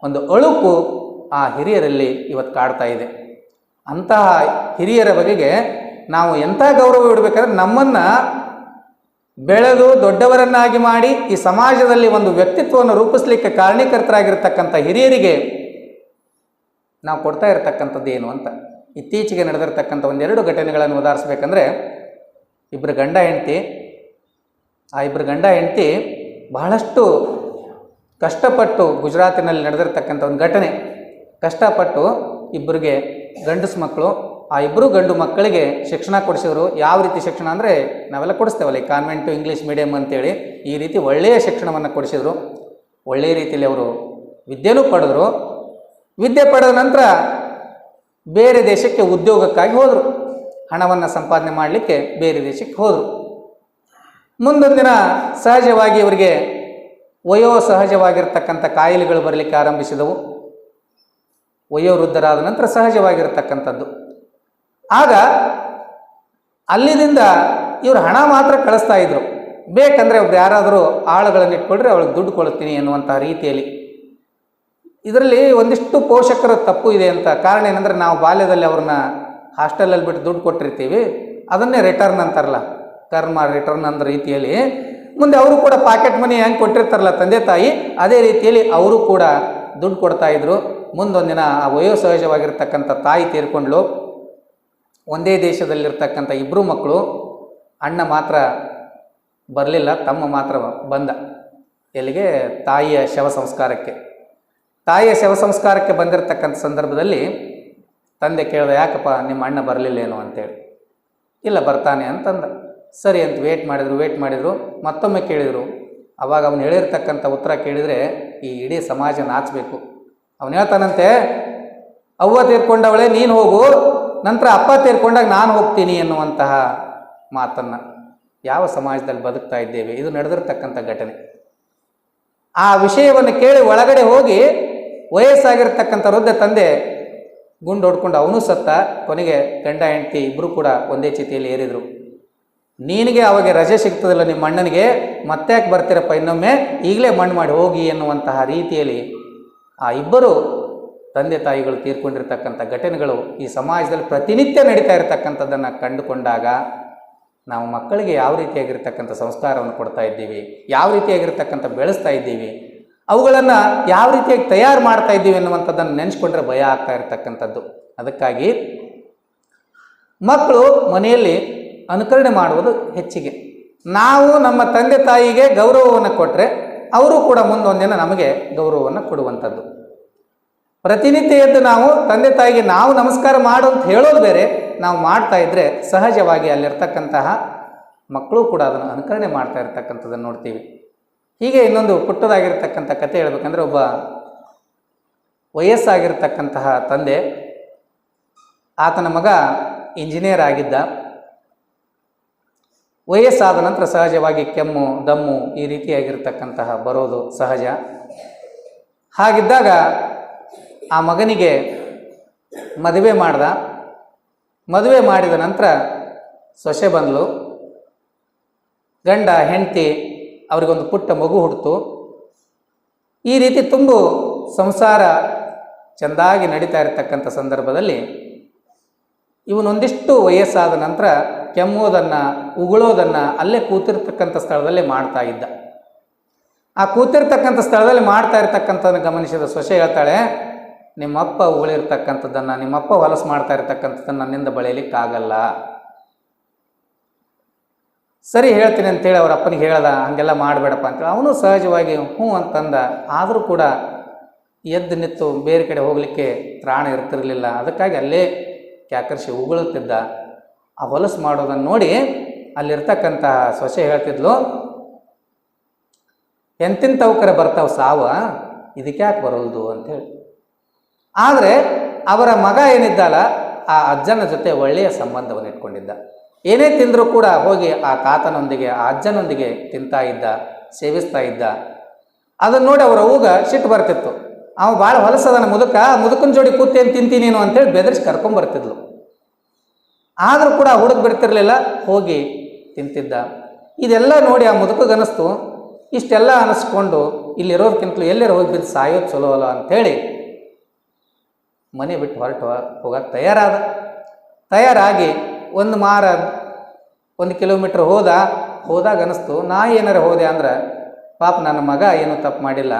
ಒಂದು ಅಳುಕು ಆ ಹಿರಿಯರಲ್ಲಿ ಇವತ್ತು ಕಾಡ್ತಾ ಇದೆ. ಅಂತಹ ಹಿರಿಯರ ಬಗೆಗೆ ನಾವು ಎಂಥ ಗೌರವ ಇಡಬೇಕಾದ್ರೆ ನಮ್ಮನ್ನು ಬೆಳೆದು ದೊಡ್ಡವರನ್ನಾಗಿ ಮಾಡಿ ಈ ಸಮಾಜದಲ್ಲಿ ಒಂದು ವ್ಯಕ್ತಿತ್ವವನ್ನು ರೂಪಿಸಲಿಕ್ಕೆ ಕಾರಣೀಕರ್ತರಾಗಿರ್ತಕ್ಕಂಥ ಹಿರಿಯರಿಗೆ ನಾವು ಕೊಡ್ತಾ ಇರತಕ್ಕಂಥದ್ದು ಏನು ಅಂತ. ಇತ್ತೀಚೆಗೆ ನಡೆದಿರ್ತಕ್ಕಂಥ ಒಂದೆರಡು ಘಟನೆಗಳನ್ನು ಉದಾಹರಿಸ್ಬೇಕಂದ್ರೆ ಇಬ್ಬರು ಗಂಡ ಹೆಂಡತಿ ಆ ಇಬ್ಬರು ಗಂಡ ಹೆಂಡತಿ ಬಹಳಷ್ಟು ಕಷ್ಟಪಟ್ಟು ಗುಜರಾತಿನಲ್ಲಿ ನಡೆದಿರ್ತಕ್ಕಂಥ ಒಂದು ಘಟನೆ. ಕಷ್ಟಪಟ್ಟು ಇಬ್ಬರಿಗೆ ಗಂಡಸು ಮಕ್ಕಳು, ಆ ಇಬ್ಬರು ಗಂಡು ಮಕ್ಕಳಿಗೆ ಶಿಕ್ಷಣ ಕೊಡಿಸಿದ್ರು. ಯಾವ ರೀತಿ ಶಿಕ್ಷಣ ಅಂದರೆ ನಾವೆಲ್ಲ ಕೊಡಿಸ್ತೇವಲ್ಲ ಈ ಕಾನ್ವೆಂಟು ಇಂಗ್ಲೀಷ್ ಮೀಡಿಯಮ್ ಅಂತೇಳಿ. ಈ ರೀತಿ ಒಳ್ಳೆಯ ಶಿಕ್ಷಣವನ್ನು ಕೊಡಿಸಿದರು. ಒಳ್ಳೆಯ ರೀತಿಯಲ್ಲಿ ಅವರು ವಿದ್ಯೆನೂ ಪಡೆದ್ರು. ವಿದ್ಯೆ ಪಡೆದ ನಂತರ ಬೇರೆ ದೇಶಕ್ಕೆ ಉದ್ಯೋಗಕ್ಕಾಗಿ ಹೋದರು. ಹಣವನ್ನು ಸಂಪಾದನೆ ಮಾಡಲಿಕ್ಕೆ ಬೇರೆ ದೇಶಕ್ಕೆ ಹೋದರು. ಮುಂದೊಂದು ದಿನ ಸಹಜವಾಗಿ ಇವರಿಗೆ ವಯೋ ಸಹಜವಾಗಿರ್ತಕ್ಕಂಥ ಕಾಯಿಲೆಗಳು ಬರಲಿಕ್ಕೆ ಆರಂಭಿಸಿದವು. ವಯೋವೃದ್ಧರಾದ ನಂತರ ಸಹಜವಾಗಿರತಕ್ಕಂಥದ್ದು. ಆಗ ಅಲ್ಲಿದಿಂದ ಇವರು ಹಣ ಮಾತ್ರ ಕಳಿಸ್ತಾ ಇದ್ರು. ಬೇಕಂದರೆ ಒಬ್ರು ಯಾರಾದರೂ ಆಳುಗಳನ್ನು ಇಟ್ಕೊಂಡ್ರೆ, ಅವಳಿಗೆ ದುಡ್ಡು ಕೊಡ್ತೀನಿ ಎನ್ನುವಂಥ ರೀತಿಯಲ್ಲಿ. ಇದರಲ್ಲಿ ಒಂದಿಷ್ಟು ಪೋಷಕರ ತಪ್ಪು ಇದೆ ಅಂತ ಕಾರಣ ಏನಂದರೆ ನಾವು ಬಾಲ್ಯದಲ್ಲಿ ಅವ್ರನ್ನ ಹಾಸ್ಟೆಲಲ್ಲಿ ಬಿಟ್ಟು ದುಡ್ಡು ಕೊಟ್ಟಿರ್ತೀವಿ. ಅದನ್ನೇ ರಿಟರ್ನ್ ಅಂತಾರಲ್ಲ. ಕರ್ಮ ರಿಟರ್ನ್ ಅಂದ ರೀತಿಯಲ್ಲಿ, ಮುಂದೆ ಅವರು ಕೂಡ ಪಾಕೆಟ್ ಮನಿ ಹೆಂಗೆ ಕೊಟ್ಟಿರ್ತಾರಲ್ಲ ತಂದೆ ತಾಯಿ, ಅದೇ ರೀತಿಯಲ್ಲಿ ಅವರು ಕೂಡ ದುಡ್ಡು ಕೊಡ್ತಾ ಇದ್ರು. ಮುಂದೊಂದಿನ ಆ ವಯೋಸಹಜವಾಗಿರ್ತಕ್ಕಂಥ ತಾಯಿ ತೀರ್ಕೊಂಡ್ಲು ಒಂದೇ ದೇಶದಲ್ಲಿರ್ತಕ್ಕಂಥ ಇಬ್ಬರು ಮಕ್ಕಳು, ಅಣ್ಣ ಮಾತ್ರ ಬರಲಿಲ್ಲ, ತಮ್ಮ ಮಾತ್ರ ಬಂದ. ಎಲ್ಲಿಗೆ? ತಾಯಿಯ ಶವ ಸಂಸ್ಕಾರಕ್ಕೆ. ತಾಯಿಯ ಶವ ಸಂಸ್ಕಾರಕ್ಕೆ ಬಂದಿರತಕ್ಕಂಥ ಸಂದರ್ಭದಲ್ಲಿ ತಂದೆ ಕೇಳಿದೆ, ಯಾಕಪ್ಪ ನಿಮ್ಮ ಅಣ್ಣ ಬರಲಿಲ್ಲೇನೋ ಅಂತೇಳಿ. ಇಲ್ಲ, ಬರ್ತಾನೆ ಅಂತಂದ. ಸರಿ ಅಂತ ವೇಟ್ ಮಾಡಿದರು ವೇಟ್ ಮಾಡಿದರು, ಮತ್ತೊಮ್ಮೆ ಕೇಳಿದರು. ಅವಾಗ ಅವನು ಹೇಳಿರ್ತಕ್ಕಂಥ ಉತ್ತರ ಕೇಳಿದರೆ, ಈ ಇಡೀ ಸಮಾಜ ನಾಚಬೇಕು. ಅವನು ಹೇಳ್ತಾನಂತೆ, ಅವ್ವ ತೀರ್ಕೊಂಡವಳೆ, ನೀನು ಹೋಗು. ನಂತರ ಅಪ್ಪ ತೀರ್ಕೊಂಡಾಗ ನಾನು ಹೋಗ್ತೀನಿ ಎನ್ನುವಂತಹ ಮಾತನ್ನು ಯಾವ ಸಮಾಜದಲ್ಲಿ ಬದುಕ್ತಾ ಇದ್ದೇವೆ? ಇದು ನಡೆದಿರ್ತಕ್ಕಂಥ ಘಟನೆ. ಆ ವಿಷಯವನ್ನು ಕೇಳಿ ಒಳಗಡೆ ಹೋಗಿ ವಯಸ್ಸಾಗಿರ್ತಕ್ಕಂಥ ವೃದ್ಧ ತಂದೆ ಗುಂಡು ಹೊಡ್ಕೊಂಡು ಅವನು ಸತ್ತ, ಕೊನೆಗೆ ಗಂಡ, ಹೆಂಡತಿ ಇಬ್ಬರು ಕೂಡ ಒಂದೇ ಚಿತಿಯಲ್ಲಿ ಏರಿದ್ರು. ನಿನಗೆ ಅವಾಗ ರಜೆ ಸಿಗ್ತದಲ್ಲ ನಿಮ್ಮ ಅಣ್ಣನಿಗೆ, ಮತ್ತೆ ಯಾಕೆ ಬರ್ತೀರಪ್ಪ ಇನ್ನೊಮ್ಮೆ? ಈಗಲೇ ಮಣ್ಣು ಮಾಡಿ ಹೋಗಿ ಎನ್ನುವಂತಹ ರೀತಿಯಲ್ಲಿ ಆ ಇಬ್ಬರು ತಂದೆ ತಾಯಿಗಳು ತೀರ್ಕೊಂಡಿರ್ತಕ್ಕಂಥ ಘಟನೆಗಳು ಈ ಸಮಾಜದಲ್ಲಿ ಪ್ರತಿನಿತ್ಯ ನಡೀತಾ ಇರತಕ್ಕಂಥದ್ದನ್ನು ಕಂಡುಕೊಂಡಾಗ ನಾವು ಮಕ್ಕಳಿಗೆ ಯಾವ ರೀತಿಯಾಗಿರ್ತಕ್ಕಂಥ ಸಂಸ್ಕಾರವನ್ನು ಕೊಡ್ತಾ ಇದ್ದೀವಿ, ಯಾವ ರೀತಿಯಾಗಿರ್ತಕ್ಕಂಥ ಬೆಳೆಸ್ತಾ ಇದ್ದೀವಿ, ಅವುಗಳನ್ನು ಯಾವ ರೀತಿಯಾಗಿ ತಯಾರು ಮಾಡ್ತಾ ಇದ್ದೀವಿ ಅನ್ನುವಂಥದ್ದನ್ನು ನೆನೆಸ್ಕೊಂಡ್ರೆ ಭಯ ಆಗ್ತಾ ಇರತಕ್ಕಂಥದ್ದು. ಅದಕ್ಕಾಗಿ ಮಕ್ಕಳು ಮನೆಯಲ್ಲಿ ಅನುಕರಣೆ ಮಾಡುವುದು ಹೆಚ್ಚಿಗೆ. ನಾವು ನಮ್ಮ ತಂದೆ ತಾಯಿಗೆ ಗೌರವವನ್ನು ಕೊಟ್ಟರೆ ಅವರು ಕೂಡ ಮುಂದೊಂದಿನ ನಮಗೆ ಗೌರವವನ್ನು ಕೊಡುವಂಥದ್ದು. ಪ್ರತಿನಿತ್ಯ ಎದ್ದು ನಾವು ತಂದೆ ತಾಯಿಗೆ ನಾವು ನಮಸ್ಕಾರ ಮಾಡು ಅಂತ ಹೇಳೋದು ಬೇರೆ, ನಾವು ಮಾಡ್ತಾ ಇದ್ದರೆ ಸಹಜವಾಗಿ ಅಲ್ಲಿರ್ತಕ್ಕಂತಹ ಮಕ್ಕಳು ಕೂಡ ಅದನ್ನು ಅನುಕರಣೆ ಮಾಡ್ತಾ ಇರ್ತಕ್ಕಂಥದ್ದನ್ನು ನೋಡ್ತೀವಿ. ಹೀಗೆ ಇನ್ನೊಂದು ಪುಟ್ಟದಾಗಿರ್ತಕ್ಕಂಥ ಕತೆ ಹೇಳ್ಬೇಕಂದ್ರೆ ಒಬ್ಬ ವಯಸ್ಸಾಗಿರ್ತಕ್ಕಂತಹ ತಂದೆ, ಆತನ ಮಗ ಇಂಜಿನಿಯರ್ ಆಗಿದ್ದ. ವಯಸ್ಸಾದ ನಂತರ ಸಹಜವಾಗಿ ಕೆಮ್ಮು, ದಮ್ಮು ಈ ರೀತಿಯಾಗಿರ್ತಕ್ಕಂತಹ ಬರೋದು ಸಹಜ. ಹಾಗಿದ್ದಾಗ ಆ ಮಗನಿಗೆ ಮದುವೆ ಮಾಡ್ದ. ಮದುವೆ ಮಾಡಿದ ನಂತರ ಸೊಸೆ ಬಂದಳು ಗಂಡ, ಹೆಂಡತಿ, ಅವರಿಗೊಂದು ಪುಟ್ಟ ಮಗು ಹುಡ್ತು. ಈ ರೀತಿ ತುಂಬ ಸಂಸಾರ ಚೆಂದಾಗಿ ನಡೀತಾ ಇರತಕ್ಕಂಥ ಸಂದರ್ಭದಲ್ಲಿ ಇವನೊಂದಿಷ್ಟು ವಯಸ್ಸಾದ ನಂತರ ಕೆಮ್ಮೋದನ್ನು, ಉಗುಳೋದನ್ನು ಅಲ್ಲೇ ಕೂತಿರ್ತಕ್ಕಂಥ ಸ್ಥಳದಲ್ಲೇ ಮಾಡ್ತಾ ಇದ್ದ. ಆ ಕೂತಿರ್ತಕ್ಕಂಥ ಸ್ಥಳದಲ್ಲಿ ಮಾಡ್ತಾ ಇರ್ತಕ್ಕಂಥದ್ದನ್ನು ಗಮನಿಸಿದ ಸೊಸೆ ಹೇಳ್ತಾಳೆ, ನಿಮ್ಮಪ್ಪ ಉಗುಳಿರ್ತಕ್ಕಂಥದ್ದನ್ನು, ನಿಮ್ಮಪ್ಪ ಹೊಲಸು ಮಾಡ್ತಾ ಇರ್ತಕ್ಕಂಥದ್ದನ್ನು ನನ್ನಿಂದ ಬಳಿಯಲಿಕ್ಕಾಗಲ್ಲ. ಸರಿ ಹೇಳ್ತೀನಿ ಅಂತೇಳಿ ಅವ್ರ ಅಪ್ಪನಿಗೆ ಹೇಳ್ದ, ಹಂಗೆಲ್ಲ ಮಾಡಬೇಡಪ್ಪ ಅಂತೇಳಿ. ಅವನು ಸಹಜವಾಗಿ ಹ್ಞೂ ಅಂತಂದ, ಆದರೂ ಕೂಡ ಎದ್ದು ನಿಂತು ಬೇರೆ ಕಡೆ ಹೋಗಲಿಕ್ಕೆ ತ್ರಾಣ ಇರ್ತಿರಲಿಲ್ಲ. ಅದಕ್ಕಾಗಿ ಅಲ್ಲೇ ಕ್ಯಾಕರ್ಷಿ ಉಗುಳುತ್ತಿದ್ದ. ಆ ಹೊಲಸು ಮಾಡೋದನ್ನು ನೋಡಿ ಅಲ್ಲಿರ್ತಕ್ಕಂಥ ಸೊಸೆ ಹೇಳ್ತಿದ್ಲು ಎಂತಿಂತವಕರ ಬರ್ತಾವ ಸಾವ? ಯಾಕೆ ಬರೋಲ್ದು? ಅಂಥೇಳಿ ಆದರೆ ಅವರ ಮಗ ಏನಿದ್ದಲ್ಲ ಆ ಅಜ್ಜನ ಜೊತೆ ಒಳ್ಳೆಯ ಸಂಬಂಧವನ್ನು ಇಟ್ಕೊಂಡಿದ್ದ. ಏನೇ ತಿಂದರೂ ಕೂಡ ಹೋಗಿ ಆ ತಾತನೊಂದಿಗೆ, ಆ ಅಜ್ಜನೊಂದಿಗೆ ತಿಂತಾ ಇದ್ದ, ಸೇವಿಸ್ತಾ ಇದ್ದ. ಅದನ್ನು ನೋಡಿ ಅವರ ಊಗ ಸಿಟ್ಟು ಬರ್ತಿತ್ತು. ಅವ ಭಾಳ ಹೊಲಸದನ ಮುದುಕ, ಮುದುಕನ ಜೋಡಿ ಕೂತೇನು ತಿಂತೀನೇನು ಅಂತೇಳಿ ಬೆದರಿಸಿ ಕರ್ಕೊಂಬರ್ತಿದ್ಲು. ಆದರೂ ಕೂಡ ಹುಡುಗ ಬಿಡ್ತಿರಲಿಲ್ಲ, ಹೋಗಿ ತಿಂತಿದ್ದ. ಇದೆಲ್ಲ ನೋಡಿ ಆ ಮುದುಕಗನಿಸ್ತು ಇಷ್ಟೆಲ್ಲ ಅನಿಸ್ಕೊಂಡು ಇಲ್ಲಿರೋದಕ್ಕಿಂತಲೂ ಎಲ್ಲರ ಹೋಗಿ ಬಿದ್ದು ಸಾಯೋದು ಚಲೋ ಅಲ್ಲ ಅಂಥೇಳಿ ಮನೆ ಬಿಟ್ಟು ಹೊರಟು ಹೋಗಕ್ಕೆ ತಯಾರಾದ. ತಯಾರಾಗಿ ಒಂದು ಮಾರ ಒಂದು ಕಿಲೋಮೀಟ್ರ್ ಹೋದ, ಹೋದಾಗ ಅನಿಸ್ತು, ನಾ ಏನಾರು ಹೋದೆ ಅಂದ್ರೆ, ಪಾಪ ನನ್ನ ಮಗ ಏನೂ ತಪ್ಪು ಮಾಡಿಲ್ಲ.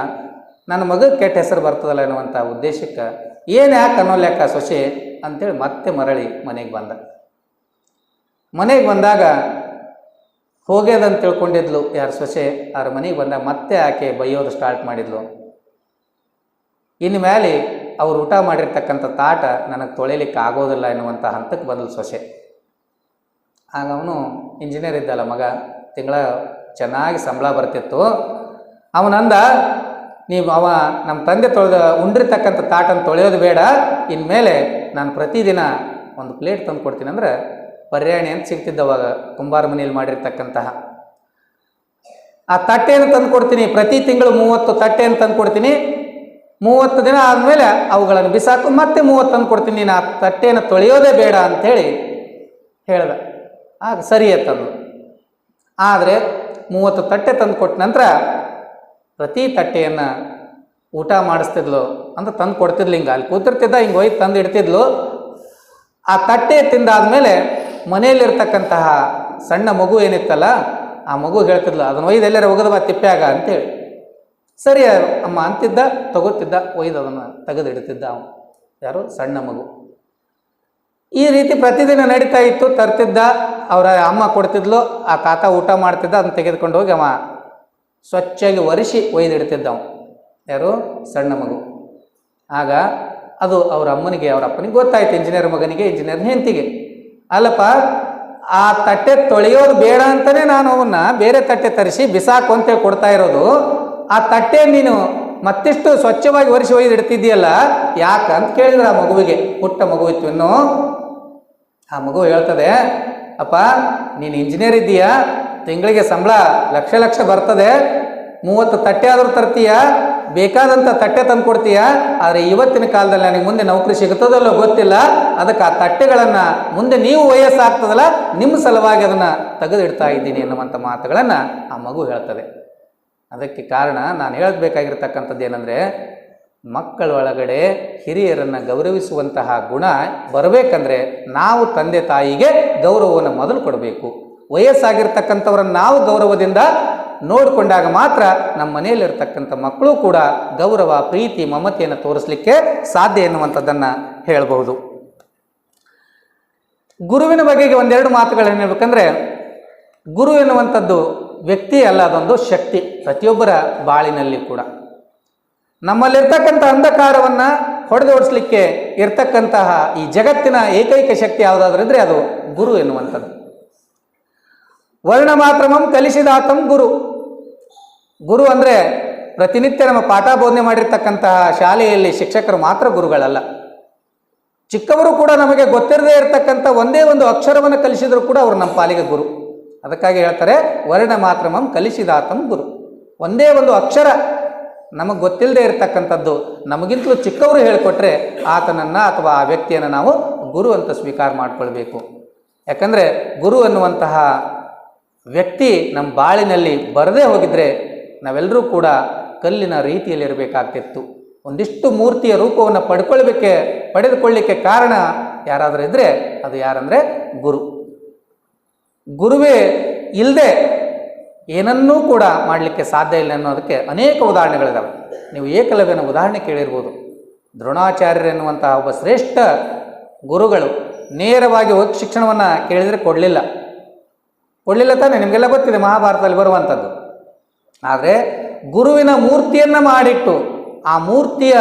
ನನ್ನ ಮಗ ಕೆಟ್ಟ ಹೆಸರು ಬರ್ತದಲ್ಲ ಎನ್ನುವಂಥ ಉದ್ದೇಶಕ್ಕೆ ಏನು ಯಾಕೆ ಅನ್ನೋ ಲೆಕ್ಕ ಸೊಸೆ ಅಂಥೇಳಿ ಮತ್ತೆ ಮರಳಿ ಮನೆಗೆ ಬಂದ. ಮನೆಗೆ ಬಂದಾಗ ಹೋಗ್ಯದಂತ ತಿಳ್ಕೊಂಡಿದ್ಲು ಯಾರು ಸೊಸೆ ಅವ್ರ ಮನೆಗೆ ಬಂದಾಗ ಮತ್ತೆ ಆಕೆ ಬೈಯೋದು ಸ್ಟಾರ್ಟ್ ಮಾಡಿದ್ಲು. ಇನ್ನು ಮೇಲೆ ಅವ್ರು ಊಟ ಮಾಡಿರ್ತಕ್ಕಂಥ ತಾಟ ನನಗೆ ತೊಳಿಲಿಕ್ಕೆ ಆಗೋದಿಲ್ಲ ಎನ್ನುವಂಥ ಹಂತಕ್ಕೆ ಬಂದಳು ಸೊಸೆ. ಆಗ ಅವನು ಇಂಜಿನಿಯರ್ ಇದ್ದಲ್ಲ ಮಗ, ತಿಂಗಳ ಚೆನ್ನಾಗಿ ಸಂಬಳ ಬರ್ತಿತ್ತು. ಅವನಂದ ನೀವು ಅವ ನಮ್ಮ ತಂದೆ ತೊಳೆದ ಉಂಡಿರ್ತಕ್ಕಂಥ ತಾಟನ್ನು ತೊಳೆಯೋದು ಬೇಡ, ಇನ್ಮೇಲೆ ನಾನು ಪ್ರತಿದಿನ ಒಂದು ಪ್ಲೇಟ್ ತಂದು ಕೊಡ್ತೀನಿ ಅಂದ್ರೆ ಪರ್ಯಾಣಿ ಅಂತ ಸಿಗ್ತಿದ್ದವಾಗ ಕುಂಬಾರ ಮನೆಯಲ್ಲಿ ಮಾಡಿರ್ತಕ್ಕಂತಹ. ಆ ತಟ್ಟೆಯನ್ನು ತಂದು ಕೊಡ್ತೀನಿ, ಪ್ರತಿ ತಿಂಗಳು ಮೂವತ್ತು ತಟ್ಟೆಯನ್ನು ತಂದು ಕೊಡ್ತೀನಿ. ಮೂವತ್ತು ದಿನ ಆದಮೇಲೆ ಅವುಗಳನ್ನು ಬಿಸಾಕು, ಮತ್ತೆ ಮೂವತ್ತು ತಂದು ಕೊಡ್ತೀನಿ. ನೀನು ಆ ತಟ್ಟೆಯನ್ನು ತೊಳೆಯೋದೇ ಬೇಡ ಅಂಥೇಳಿ ಹೇಳ್ದ. ಆಗ ಸರಿ ಅಂತಂದು ಆದರೆ ಮೂವತ್ತು ತಟ್ಟೆ ತಂದು ಕೊಟ್ಟ ನಂತರ ಪ್ರತಿ ತಟ್ಟೆಯನ್ನು ಊಟ ಮಾಡಿಸ್ತಿದ್ಲು ಅಂತ ತಂದು ಕೊಡ್ತಿದ್ಲು. ಹಿಂಗೆ ಅಲ್ಲಿ ಕೂತಿರ್ತಿದ್ದ, ಹಿಂಗೆ ಒಯ್ದು ತಂದು ಇಡ್ತಿದ್ಲು. ಆ ತಟ್ಟೆ ತಿಂದಾದ ಮೇಲೆ ಮನೆಯಲ್ಲಿರ್ತಕ್ಕಂತಹ ಸಣ್ಣ ಮಗು ಏನಿತ್ತಲ್ಲ, ಆ ಮಗು ಹೇಳ್ತಿದ್ಲ, ಅದನ್ನು ಒಯ್ದು ಎಲ್ಲಾರ ಒಗದ ಬಾ ತಿಪ್ಪ್ಯಾಗ ಅಂತೇಳಿ. ಸರಿ ಅಮ್ಮ ಅಂತಿದ್ದ, ತಗೋತಿದ್ದ, ಒಯ್ದು ಅದನ್ನು ತೆಗೆದು ಇಡ್ತಿದ್ದ ಅವನು ಯಾರು? ಸಣ್ಣ ಮಗು. ಈ ರೀತಿ ಪ್ರತಿದಿನ ನಡೀತಾ ಇತ್ತು, ತರ್ತಿದ್ದ, ಅವರ ಅಮ್ಮ ಕೊಡ್ತಿದ್ಲು, ಆ ತಾತ ಊಟ ಮಾಡ್ತಿದ್ದ, ಅದನ್ನು ತೆಗೆದುಕೊಂಡು ಹೋಗಿ ಅವ ಸ್ವಚ್ಛಾಗಿ ಒರೆಸಿ ಒಯ್ದಿಡ್ತಿದ್ದ ಅವನು ಯಾರು? ಸಣ್ಣ ಮಗು. ಆಗ ಅದು ಅವ್ರ ಅಮ್ಮನಿಗೆ, ಅವ್ರ ಅಪ್ಪನಿಗೆ ಗೊತ್ತಾಯ್ತು ಇಂಜಿನಿಯರ್ ಮಗನಿಗೆ ಇಂಜಿನಿಯರ್ ಹೆಂತಿಗೆ ಅಲ್ಲಪ್ಪ, ಆ ತಟ್ಟೆ ತೊಳೆಯೋದು ಬೇಡ ಅಂತಲೇ ನಾನು ಅವನ್ನ ಬೇರೆ ತಟ್ಟೆ ತರಿಸಿ ಬಿಸಾಕು ಅಂತೇಳಿ ಕೊಡ್ತಾ ಇರೋದು. ಆ ತಟ್ಟೆ ನೀನು ಮತ್ತಿಷ್ಟು ಸ್ವಚ್ಛವಾಗಿ ಒರೆಸಿ ಒಯ್ದು ಇಡ್ತಿದ್ದೀಯಲ್ಲ, ಯಾಕ ಅಂತ ಕೇಳಿದ್ರು ಆ ಮಗುವಿಗೆ. ಪುಟ್ಟ ಇತ್ತು ಇನ್ನು. ಆ ಮಗು ಹೇಳ್ತದೆ, ಅಪ್ಪ, ನೀನು ಇಂಜಿನಿಯರ್ ಇದ್ದೀಯಾ? ತಿಂಗಳಿಗೆ ಸಂಬಳ ಲಕ್ಷ ಲಕ್ಷ ಬರ್ತದೆ. ಮೂವತ್ತು ತಟ್ಟೆ ಆದರೂ ತರ್ತೀಯ? ಬೇಕಾದಂಥ ತಟ್ಟೆ ತಂದು ಕೊಡ್ತೀಯ? ಆದರೆ ಇವತ್ತಿನ ಕಾಲದಲ್ಲಿ ನನಗೆ ಮುಂದೆ ನೌಕರಿ ಸಿಗುತ್ತದಲ್ಲೋ ಗೊತ್ತಿಲ್ಲ. ಅದಕ್ಕೆ ಆ ತಟ್ಟೆಗಳನ್ನು ಮುಂದೆ ನೀವು ವಯಸ್ಸಾಗ್ತದಲ್ಲ, ನಿಮ್ಮ ಸಲುವಾಗಿ ಅದನ್ನು ತೆಗೆದಿಡ್ತಾ ಇದ್ದೀನಿ ಎನ್ನುವಂಥ ಮಾತುಗಳನ್ನು ಆ ಮಗು ಹೇಳ್ತದೆ. ಅದಕ್ಕೆ ಕಾರಣ ನಾನು ಹೇಳಬೇಕಾಗಿರ್ತಕ್ಕಂಥದ್ದು ಏನಂದರೆ, ಮಕ್ಕಳ ಒಳಗಡೆ ಹಿರಿಯರನ್ನು ಗೌರವಿಸುವಂತಹ ಗುಣ ಬರಬೇಕಂದ್ರೆ ನಾವು ತಂದೆ ತಾಯಿಗೆ ಗೌರವವನ್ನು ಮೊದಲು ಕೊಡಬೇಕು. ವಯಸ್ಸಾಗಿರ್ತಕ್ಕಂಥವ್ರನ್ನ ನಾವು ಗೌರವದಿಂದ ನೋಡಿಕೊಂಡಾಗ ಮಾತ್ರ ನಮ್ಮ ಮನೆಯಲ್ಲಿರ್ತಕ್ಕಂಥ ಮಕ್ಕಳು ಕೂಡ ಗೌರವ, ಪ್ರೀತಿ, ಮಮತೆಯನ್ನು ತೋರಿಸಲಿಕ್ಕೆ ಸಾಧ್ಯ ಎನ್ನುವಂಥದ್ದನ್ನು ಹೇಳಬಹುದು. ಗುರುವಿನ ಬಗೆಗೆ ಒಂದೆರಡು ಮಾತುಗಳನ್ನು ಹೇಳ್ಬೇಕಂದ್ರೆ, ಗುರು ಎನ್ನುವಂಥದ್ದು ವ್ಯಕ್ತಿ ಅಲ್ಲ, ಅದೊಂದು ಶಕ್ತಿ ಪ್ರತಿಯೊಬ್ಬರ ಬಾಳಿನಲ್ಲಿ ಕೂಡ. ನಮ್ಮಲ್ಲಿರ್ತಕ್ಕಂಥ ಅಂಧಕಾರವನ್ನು ಹೊಡೆದೋಡಿಸ್ಲಿಕ್ಕೆ ಇರ್ತಕ್ಕಂತಹ ಈ ಜಗತ್ತಿನ ಏಕೈಕ ಶಕ್ತಿ ಯಾವುದಾದ್ರೂ ಇದ್ರೆ ಅದು ಗುರು ಎನ್ನುವಂಥದ್ದು. ವರ್ಣ ಮಾತ್ರಮಂ ಕಲಿಸಿದಾತಂ ಗುರು. ಗುರು ಅಂದರೆ ಪ್ರತಿನಿತ್ಯ ನಮ್ಮ ಪಾಠ ಬೋಧನೆ ಮಾಡಿರ್ತಕ್ಕಂತಹ ಶಾಲೆಯಲ್ಲಿ ಶಿಕ್ಷಕರು ಮಾತ್ರ ಗುರುಗಳಲ್ಲ. ಚಿಕ್ಕವರು ಕೂಡ ನಮಗೆ ಗೊತ್ತಿರದೇ ಇರತಕ್ಕಂಥ ಒಂದೇ ಒಂದು ಅಕ್ಷರವನ್ನು ಕಲಿಸಿದರೂ ಕೂಡ ಅವರು ನಮ್ಮ ಪಾಲಿಗೆ ಗುರು. ಅದಕ್ಕಾಗಿ ಹೇಳ್ತಾರೆ ವರ್ಣ ಮಾತ್ರಮಂ ಕಲಿಸಿದಾತಂ ಗುರು. ಒಂದೇ ಒಂದು ಅಕ್ಷರ ನಮಗೆ ಗೊತ್ತಿಲ್ಲದೆ ಇರತಕ್ಕಂಥದ್ದು, ನಮಗಿಂತಲೂ ಚಿಕ್ಕವರು ಹೇಳಿಕೊಟ್ರೆ ಆತನನ್ನು ಅಥವಾ ಆ ವ್ಯಕ್ತಿಯನ್ನು ನಾವು ಗುರು ಅಂತ ಸ್ವೀಕಾರ ಮಾಡಿಕೊಳ್ಬೇಕು. ಯಾಕಂದರೆ ಗುರು ಅನ್ನುವಂತಹ ವ್ಯಕ್ತಿ ನಮ್ಮ ಬಾಳಿನಲ್ಲಿ ಬರದೇ ಹೋಗಿದ್ರೆ ನಾವೆಲ್ಲರೂ ಕೂಡ ಕಲ್ಲಿನ ರೀತಿಯಲ್ಲಿ ಇರಬೇಕಾಗ್ತಿತ್ತು ಒಂದಿಷ್ಟು ಮೂರ್ತಿಯ ರೂಪವನ್ನು ಪಡ್ಕೊಳ್ಬೇಕೆ, ಪಡೆದುಕೊಳ್ಳಿಕ್ಕೆ ಕಾರಣ ಯಾರಾದರೂ ಇದ್ದರೆ ಅದು ಯಾರಂದರೆ ಗುರು. ಗುರುವೇ ಇಲ್ಲದೆ ಏನನ್ನೂ ಕೂಡ ಮಾಡಲಿಕ್ಕೆ ಸಾಧ್ಯ ಇಲ್ಲ ಅನ್ನೋದಕ್ಕೆ ಅನೇಕ ಉದಾಹರಣೆಗಳಿದ್ದಾವೆ ನೀವು ಏಕಲವ್ಯನ ಉದಾಹರಣೆ ಕೇಳಿರ್ಬೋದು. ದ್ರೋಣಾಚಾರ್ಯರು ಎನ್ನುವಂತಹ ಒಬ್ಬ ಶ್ರೇಷ್ಠ ಗುರುಗಳು ನೇರವಾಗಿ ಶಿಕ್ಷಣವನ್ನು ಕೇಳಿದರೆ ಕೊಡಲಿಲ್ಲ. ಕೊಡಲಿಲ್ಲ ತಾನೇ? ನಿಮಗೆಲ್ಲ ಗೊತ್ತಿದೆ ಮಹಾಭಾರತದಲ್ಲಿ ಬರುವಂಥದ್ದು ಆದರೆ ಗುರುವಿನ ಮೂರ್ತಿಯನ್ನು ಮಾಡಿಟ್ಟು ಆ ಮೂರ್ತಿಯ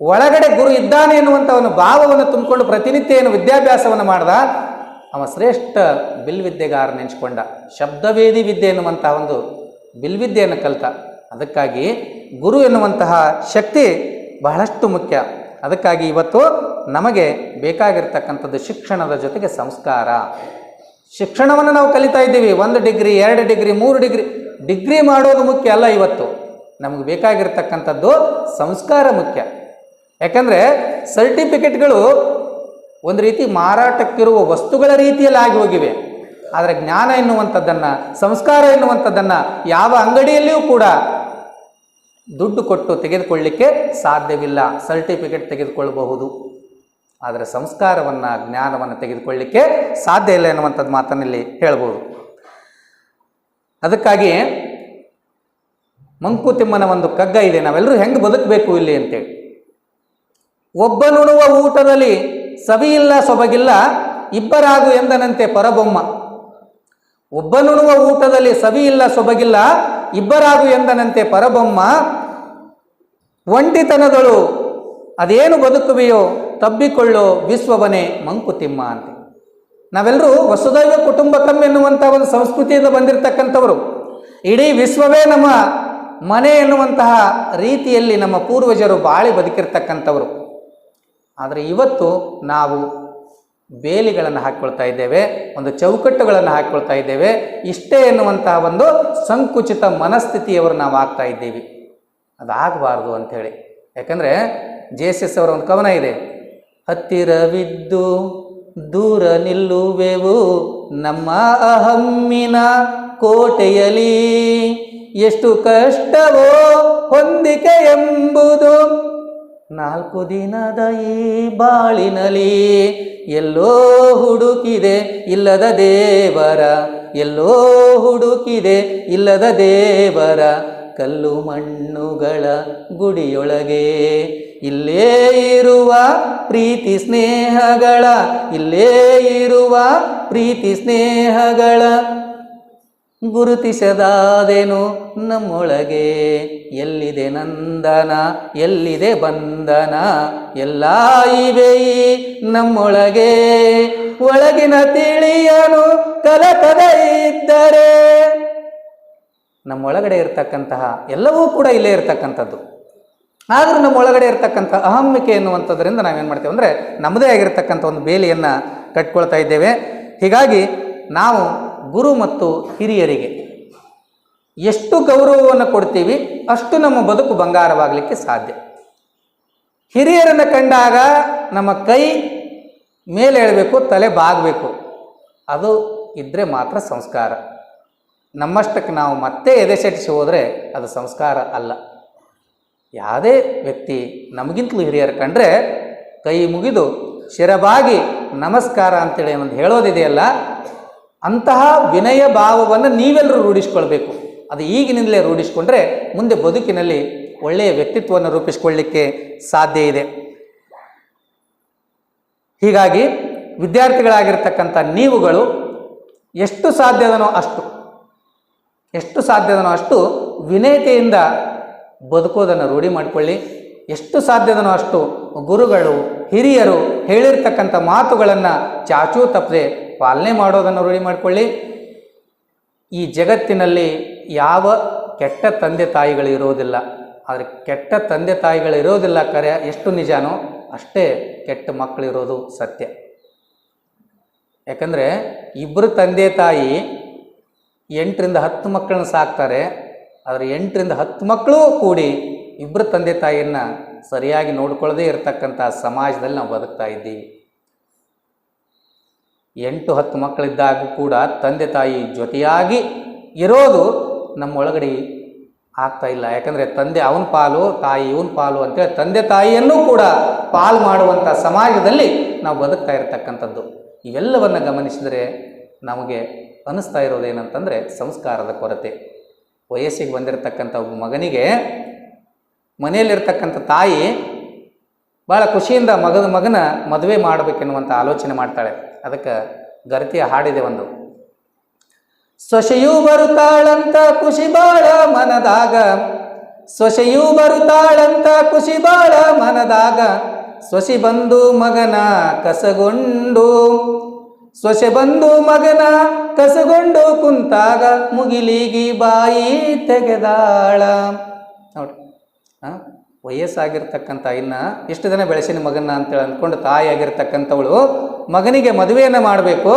ಒಳಗಡೆ ಗುರು ಇದ್ದಾನೆ ಎನ್ನುವಂಥ ಒಂದು ಭಾವವನ್ನು ತುಂಬಿಕೊಂಡು ಪ್ರತಿನಿತ್ಯ ಏನು ವಿದ್ಯಾಭ್ಯಾಸವನ್ನು ಮಾಡ್ದ, ಅವ ಶ್ರೇಷ್ಠ ಬಿಲ್ವಿದ್ಯೆಗಾರ ನೆಂಚ್ಕೊಂಡ ಶಬ್ದವೇದಿ ವಿದ್ಯೆ ಎನ್ನುವಂಥ ಒಂದು ಬಿಲ್ವಿದ್ಯೆಯನ್ನು ಕಲಿತ. ಅದಕ್ಕಾಗಿ ಗುರು ಎನ್ನುವಂತಹ ಶಕ್ತಿ ಬಹಳಷ್ಟು ಮುಖ್ಯ. ಅದಕ್ಕಾಗಿ ಇವತ್ತು ನಮಗೆ ಬೇಕಾಗಿರ್ತಕ್ಕಂಥದ್ದು ಶಿಕ್ಷಣದ ಜೊತೆಗೆ ಸಂಸ್ಕಾರ. ಶಿಕ್ಷಣವನ್ನು ನಾವು ಕಲಿತಾ ಇದ್ದೀವಿ. ಒಂದು ಡಿಗ್ರಿ, ಎರಡು ಡಿಗ್ರಿ, ಮೂರು ಡಿಗ್ರಿ. ಡಿಗ್ರಿ ಮಾಡೋದು ಮುಖ್ಯ ಅಲ್ಲ ಇವತ್ತು. ನಮಗೆ ಬೇಕಾಗಿರ್ತಕ್ಕಂಥದ್ದು ಸಂಸ್ಕಾರ ಮುಖ್ಯ. ಯಾಕಂದರೆ ಸರ್ಟಿಫಿಕೇಟ್ಗಳು ಒಂದು ರೀತಿ ಮಾರಾಟಕ್ಕಿರುವ ವಸ್ತುಗಳ ರೀತಿಯಲ್ಲಿ ಆಗಿ ಹೋಗಿವೆ. ಆದರೆ ಜ್ಞಾನ ಎನ್ನುವಂಥದ್ದನ್ನು, ಸಂಸ್ಕಾರ ಎನ್ನುವಂಥದ್ದನ್ನು ಯಾವ ಅಂಗಡಿಯಲ್ಲಿಯೂ ಕೂಡ ದುಡ್ಡು ಕೊಟ್ಟು ತೆಗೆದುಕೊಳ್ಳಲಿಕ್ಕೆ ಸಾಧ್ಯವಿಲ್ಲ. ಸರ್ಟಿಫಿಕೇಟ್ ತೆಗೆದುಕೊಳ್ಳಬಹುದು. ಆದರೆ ಸಂಸ್ಕಾರವನ್ನು, ಜ್ಞಾನವನ್ನು ತೆಗೆದುಕೊಳ್ಳಲಿಕ್ಕೆ ಸಾಧ್ಯ ಇಲ್ಲ ಎನ್ನುವಂಥದ್ದು ಮಾತನಲ್ಲಿ ಹೇಳ್ಬೋದು. ಅದಕ್ಕಾಗಿ ಮಂಕುತಿಮ್ಮನ ಒಂದು ಕಗ್ಗ ಇದೆ ನಾವೆಲ್ಲರೂ ಹೆಂಗೆ ಬದುಕಬೇಕು ಇಲ್ಲಿ ಅಂತೇಳಿ. ಒಬ್ಬನುಣುವ ಊಟದಲ್ಲಿ ಸವಿಯಿಲ್ಲ, ಸೊಬಗಿಲ್ಲ, ಇಬ್ಬರಾಗು ಎಂದನಂತೆ ಪರಬೊಮ್ಮ. ಒಬ್ಬನುಣುವ ಊಟದಲ್ಲಿ ಸವಿಯಿಲ್ಲ, ಸೊಬಗಿಲ್ಲ, ಇಬ್ಬರಾಗು ಎಂದನಂತೆ ಪರಬೊಮ್ಮ. ಒಂಟಿತನದಳು ಅದೇನು ಬದುಕುವೆಯೋ, ತಬ್ಬಿಕೊಳ್ಳೋ ವಿಶ್ವವನೇ ಮಂಕುತಿಮ್ಮ ಅಂತ. ನಾವೆಲ್ಲರೂ ವಸುದೈವ ಕುಟುಂಬಕಂ ಎನ್ನುವಂಥ ಒಂದು ಸಂಸ್ಕೃತಿಯಿಂದ ಬಂದಿರತಕ್ಕಂಥವರು. ಇಡೀ ವಿಶ್ವವೇ ನಮ್ಮ ಮನೆ ಎನ್ನುವಂತಹ ರೀತಿಯಲ್ಲಿ ನಮ್ಮ ಪೂರ್ವಜರು ಬಾಳಿ ಬದುಕಿರ್ತಕ್ಕಂಥವರು. ಆದರೆ ಇವತ್ತು ನಾವು ಬೇಲಿಗಳನ್ನು ಹಾಕ್ಕೊಳ್ತಾ ಇದ್ದೇವೆ, ಒಂದು ಚೌಕಟ್ಟುಗಳನ್ನು ಹಾಕ್ಕೊಳ್ತಾ ಇದ್ದೇವೆ, ಇಷ್ಟೇ ಎನ್ನುವಂತಹ ಒಂದು ಸಂಕುಚಿತ ಮನಸ್ಥಿತಿಯವರು ನಾವು ಆಗ್ತಾ ಇದ್ದೀವಿ. ಅದಾಗಬಾರ್ದು ಅಂಥೇಳಿ. ಯಾಕಂದರೆ ಜೆ ಎಸ್ ಎಸ್ ಅವರ ಒಂದು ಕವನ ಇದೆ, ಹತ್ತಿರವಿದ್ದು ದೂರ ನಿಲ್ಲುವೆವು ನಮ್ಮ ಅಹಮ್ಮಿನ ಕೋಟೆಯಲಿ ಎಷ್ಟು ಕಷ್ಟವೋ ಹೊಂದಿಕೆ ಎಂಬುದು ನಾಲ್ಕು ದಿನದ ಈ ಬಾಳಿನಲಿ ಎಲ್ಲೋ ಹುಡುಕಿದೆ ಇಲ್ಲದ ದೇವರ, ಎಲ್ಲೋ ಹುಡುಕಿದೆ ಇಲ್ಲದ ದೇವರ ಕಲ್ಲು ಮಣ್ಣುಗಳ ಗುಡಿಯೊಳಗೆ. ಇಲ್ಲೇ ಇರುವ ಪ್ರೀತಿ ಸ್ನೇಹಗಳ, ಇಲ್ಲೇ ಇರುವ ಪ್ರೀತಿ ಸ್ನೇಹಗಳ. ಗುರುತಿಸದಾದೆನು ನಮ್ಮೊಳಗೆ, ಎಲ್ಲಿದೆ ನಂದನ, ಎಲ್ಲಿದೆ ಬಂಧನ ಎಲ್ಲ ಇವೆ ನಮ್ಮೊಳಗೆ. ಒಳಗಿನ ತಿಳಿಯನು ಕಲಕದ ಇದ್ದರೆ. ನಮ್ಮೊಳಗಡೆ ಇರತಕ್ಕಂತಹ ಎಲ್ಲವೂ ಕೂಡ ಇಲ್ಲೇ ಇರತಕ್ಕಂಥದ್ದು. ಆದರೂ ನಮ್ಮ ಒಳಗಡೆ ಇರತಕ್ಕಂಥ ಅಹಮ್ಮಿಕೆ ಎನ್ನುವಂಥದ್ರಿಂದ ನಾವೇನು ಮಾಡ್ತೇವೆ ಅಂದರೆ ನಮ್ಮದೇ ಆಗಿರ್ತಕ್ಕಂಥ ಒಂದು ಬೇಲಿಯನ್ನು ಕಟ್ಕೊಳ್ತಾ ಇದ್ದೇವೆ. ಹೀಗಾಗಿ ನಾವು ಗುರು ಮತ್ತು ಹಿರಿಯರಿಗೆ ಎಷ್ಟು ಗೌರವವನ್ನು ಕೊಡ್ತೀವಿ ಅಷ್ಟು ನಮ್ಮ ಬದುಕು ಬಂಗಾರವಾಗಲಿಕ್ಕೆ ಸಾಧ್ಯ. ಹಿರಿಯರನ್ನು ಕಂಡಾಗ ನಮ್ಮ ಕೈ ಮೇಲೆ ಹೇಳಬೇಕು ತಲೆ ಬಾಗಬೇಕು. ಅದು ಇದ್ದರೆ ಮಾತ್ರ ಸಂಸ್ಕಾರ. ನಮ್ಮಷ್ಟಕ್ಕೆ ನಾವು ಮತ್ತೆ ಎದೆಸೆಟ್ಟಿಸಿ ಹೋದರೆ ಅದು ಸಂಸ್ಕಾರ ಅಲ್ಲ. ಯಾವುದೇ ವ್ಯಕ್ತಿ ನಮಗಿಂತಲೂ ಹಿರಿಯರು ಕಂಡ್ರೆ ಕೈ ಮುಗಿದು ಶಿರಬಾಗಿ ನಮಸ್ಕಾರ ಅಂತೇಳಿ ಒಂದು ಹೇಳೋದಿದೆಯಲ್ಲ, ಅಂತಹ ವಿನಯ ಭಾವವನ್ನು ನೀವೆಲ್ಲರೂ ರೂಢಿಸ್ಕೊಳ್ಬೇಕು. ಅದು ಈಗಿನಿಂದಲೇ ರೂಢಿಸ್ಕೊಂಡ್ರೆ ಮುಂದೆ ಬದುಕಿನಲ್ಲಿ ಒಳ್ಳೆಯ ವ್ಯಕ್ತಿತ್ವವನ್ನು ರೂಪಿಸ್ಕೊಳ್ಳಿಕ್ಕೆ ಸಾಧ್ಯ ಇದೆ. ಹೀಗಾಗಿ ವಿದ್ಯಾರ್ಥಿಗಳಾಗಿರ್ತಕ್ಕಂಥ ನೀವುಗಳು ಎಷ್ಟು ಸಾಧ್ಯದನೋ ಅಷ್ಟು, ಎಷ್ಟು ಸಾಧ್ಯದನೋ ಅಷ್ಟು ವಿನಯತೆಯಿಂದ ಬದುಕೋದನ್ನು ರೂಢಿ ಮಾಡಿಕೊಳ್ಳಿ. ಎಷ್ಟು ಸಾಧ್ಯದನೋ ಅಷ್ಟು ಗುರುಗಳು, ಹಿರಿಯರು ಹೇಳಿರ್ತಕ್ಕಂಥ ಮಾತುಗಳನ್ನು ಚಾಚೂ ತಪ್ಪದೆ ಪಾಲನೆ ಮಾಡೋದನ್ನು ರೂಢಿ ಮಾಡಿಕೊಳ್ಳಿ. ಈ ಜಗತ್ತಿನಲ್ಲಿ ಯಾವ ಕೆಟ್ಟ ತಂದೆ ತಾಯಿಗಳು ಇರೋದಿಲ್ಲ ಆದರೆ ಕೆಟ್ಟ ತಂದೆ ತಾಯಿಗಳು ಇರೋದಿಲ್ಲ ಕರೆ ಎಷ್ಟು ನಿಜಾನೋ ಅಷ್ಟೇ ಕೆಟ್ಟ ಮಕ್ಕಳಿರೋದು ಸತ್ಯ. ಯಾಕಂದರೆ ಇಬ್ಬರು ತಂದೆ ತಾಯಿ ಎಂಟರಿಂದ ಹತ್ತು ಮಕ್ಕಳನ್ನ ಸಾಕ್ತಾರೆ. ಆದರೆ ಎಂಟರಿಂದ ಹತ್ತು ಮಕ್ಕಳು ಕೂಡಿ ಇಬ್ಬರು ತಂದೆ ತಾಯಿಯನ್ನು ಸರಿಯಾಗಿ ನೋಡ್ಕೊಳ್ಳದೇ ಇರತಕ್ಕಂಥ ಸಮಾಜದಲ್ಲಿ ನಾವು ಬದುಕ್ತಾ ಇದ್ದೀವಿ. ಎಂಟು ಹತ್ತು ಮಕ್ಕಳಿದ್ದಾಗ ಕೂಡ ತಂದೆ ತಾಯಿ ಜೊತೆಯಾಗಿ ಇರೋದು ನಮ್ಮ ಒಳಗಡೆ ಆಗ್ತಾ ಇಲ್ಲ. ಯಾಕಂದರೆ ತಂದೆ ಅವನ ಪಾಲು, ತಾಯಿ ಇವನ ಪಾಲು ಅಂತೇಳಿ ತಂದೆ ತಾಯಿಯನ್ನು ಕೂಡ ಪಾಲು ಮಾಡುವಂಥ ಸಮಾಜದಲ್ಲಿ ನಾವು ಬದುಕ್ತಾ ಇರತಕ್ಕಂಥದ್ದು. ಇವೆಲ್ಲವನ್ನು ಗಮನಿಸಿದರೆ ನಮಗೆ ಅನ್ನಿಸ್ತಾ ಇರೋದೇನಂತಂದರೆ ಸಂಸ್ಕಾರದ ಕೊರತೆ. ವಯಸ್ಸಿಗೆ ಬಂದಿರತಕ್ಕಂಥ ಒಬ್ಬ ಮಗನಿಗೆ ಮನೆಯಲ್ಲಿರ್ತಕ್ಕಂಥ ತಾಯಿ ಭಾಳ ಖುಷಿಯಿಂದ ಮಗದ ಮಗನ ಮದುವೆ ಮಾಡಬೇಕೆನ್ನುವಂಥ ಆಲೋಚನೆ ಮಾಡ್ತಾಳೆ. ಅದಕ್ಕೆ ಗರ್ತಿಯ ಹಾಡಿದೆ ಒಂದು. ಸೊಸೆಯೂ ಬರುತ್ತಾಳಂತ ಖುಷಿ ಬಾಳ ಮನದಾಗ. ಸೊಸೆಯೂ ಬರುತ್ತಾಳಂತ ಖುಷಿ ಬಾಳ ಮನದಾಗ. ಸೊಸಿ ಬಂದು ಮಗನ ಕಸಗೊಂಡು ಸೊಸೆ ಬಂದು ಮಗನ ಕಸಗೊಂಡು ಕುಂತಾಗ ಮುಗಿಲಿಗಿ ಬಾಯಿ ತೆಗೆದಾಳ. ನೋಡ್ರಿ ಆ, ವಯಸ್ಸಾಗಿರ್ತಕ್ಕಂಥ ಇನ್ನು ಎಷ್ಟು ದಿನ ಬೆಳೆಸಿನ ಮಗನ ಅಂತೇಳಿ ಅಂದ್ಕೊಂಡು ತಾಯಿ ಆಗಿರ್ತಕ್ಕಂಥವಳು ಮಗನಿಗೆ ಮದುವೆಯನ್ನು ಮಾಡಬೇಕು.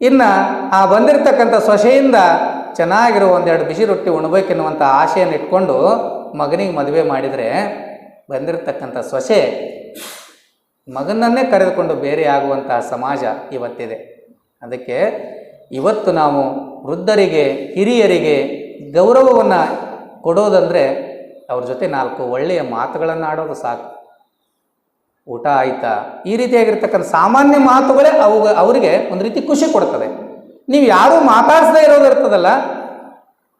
ಇನ್ನು ಆ ಬಂದಿರತಕ್ಕಂಥ ಸೊಸೆಯಿಂದ ಚೆನ್ನಾಗಿರೋ ಒಂದೆರಡು ಬಿಸಿ ರೊಟ್ಟಿ ಉಣ್ಬೇಕೆನ್ನುವಂಥ ಆಶೆಯನ್ನು ಇಟ್ಕೊಂಡು ಮಗನಿಗೆ ಮದುವೆ ಮಾಡಿದರೆ ಬಂದಿರತಕ್ಕಂಥ ಸೊಸೆ ಮಗನನ್ನೇ ಕರೆದುಕೊಂಡು ಬೇರೆ ಆಗುವಂತಹ ಸಮಾಜ ಇವತ್ತಿದೆ. ಅದಕ್ಕೆ ಇವತ್ತು ನಾವು ವೃದ್ಧರಿಗೆ, ಹಿರಿಯರಿಗೆ ಗೌರವವನ್ನು ಕೊಡೋದಂದರೆ ಅವ್ರ ಜೊತೆ ನಾಲ್ಕು ಒಳ್ಳೆಯ ಮಾತುಗಳನ್ನು ಆಡೋದು ಸಾಕು. ಊಟ ಆಯ್ತಾ? ಈ ರೀತಿಯಾಗಿರ್ತಕ್ಕಂಥ ಸಾಮಾನ್ಯ ಮಾತುಗಳೇ ಅವು, ಅವರಿಗೆ ಒಂದು ರೀತಿ ಖುಷಿ ಕೊಡ್ತದೆ. ನೀವು ಯಾರೂ ಮಾತಾಡಿಸದೇ ಇರೋದು ಇರ್ತದಲ್ಲ,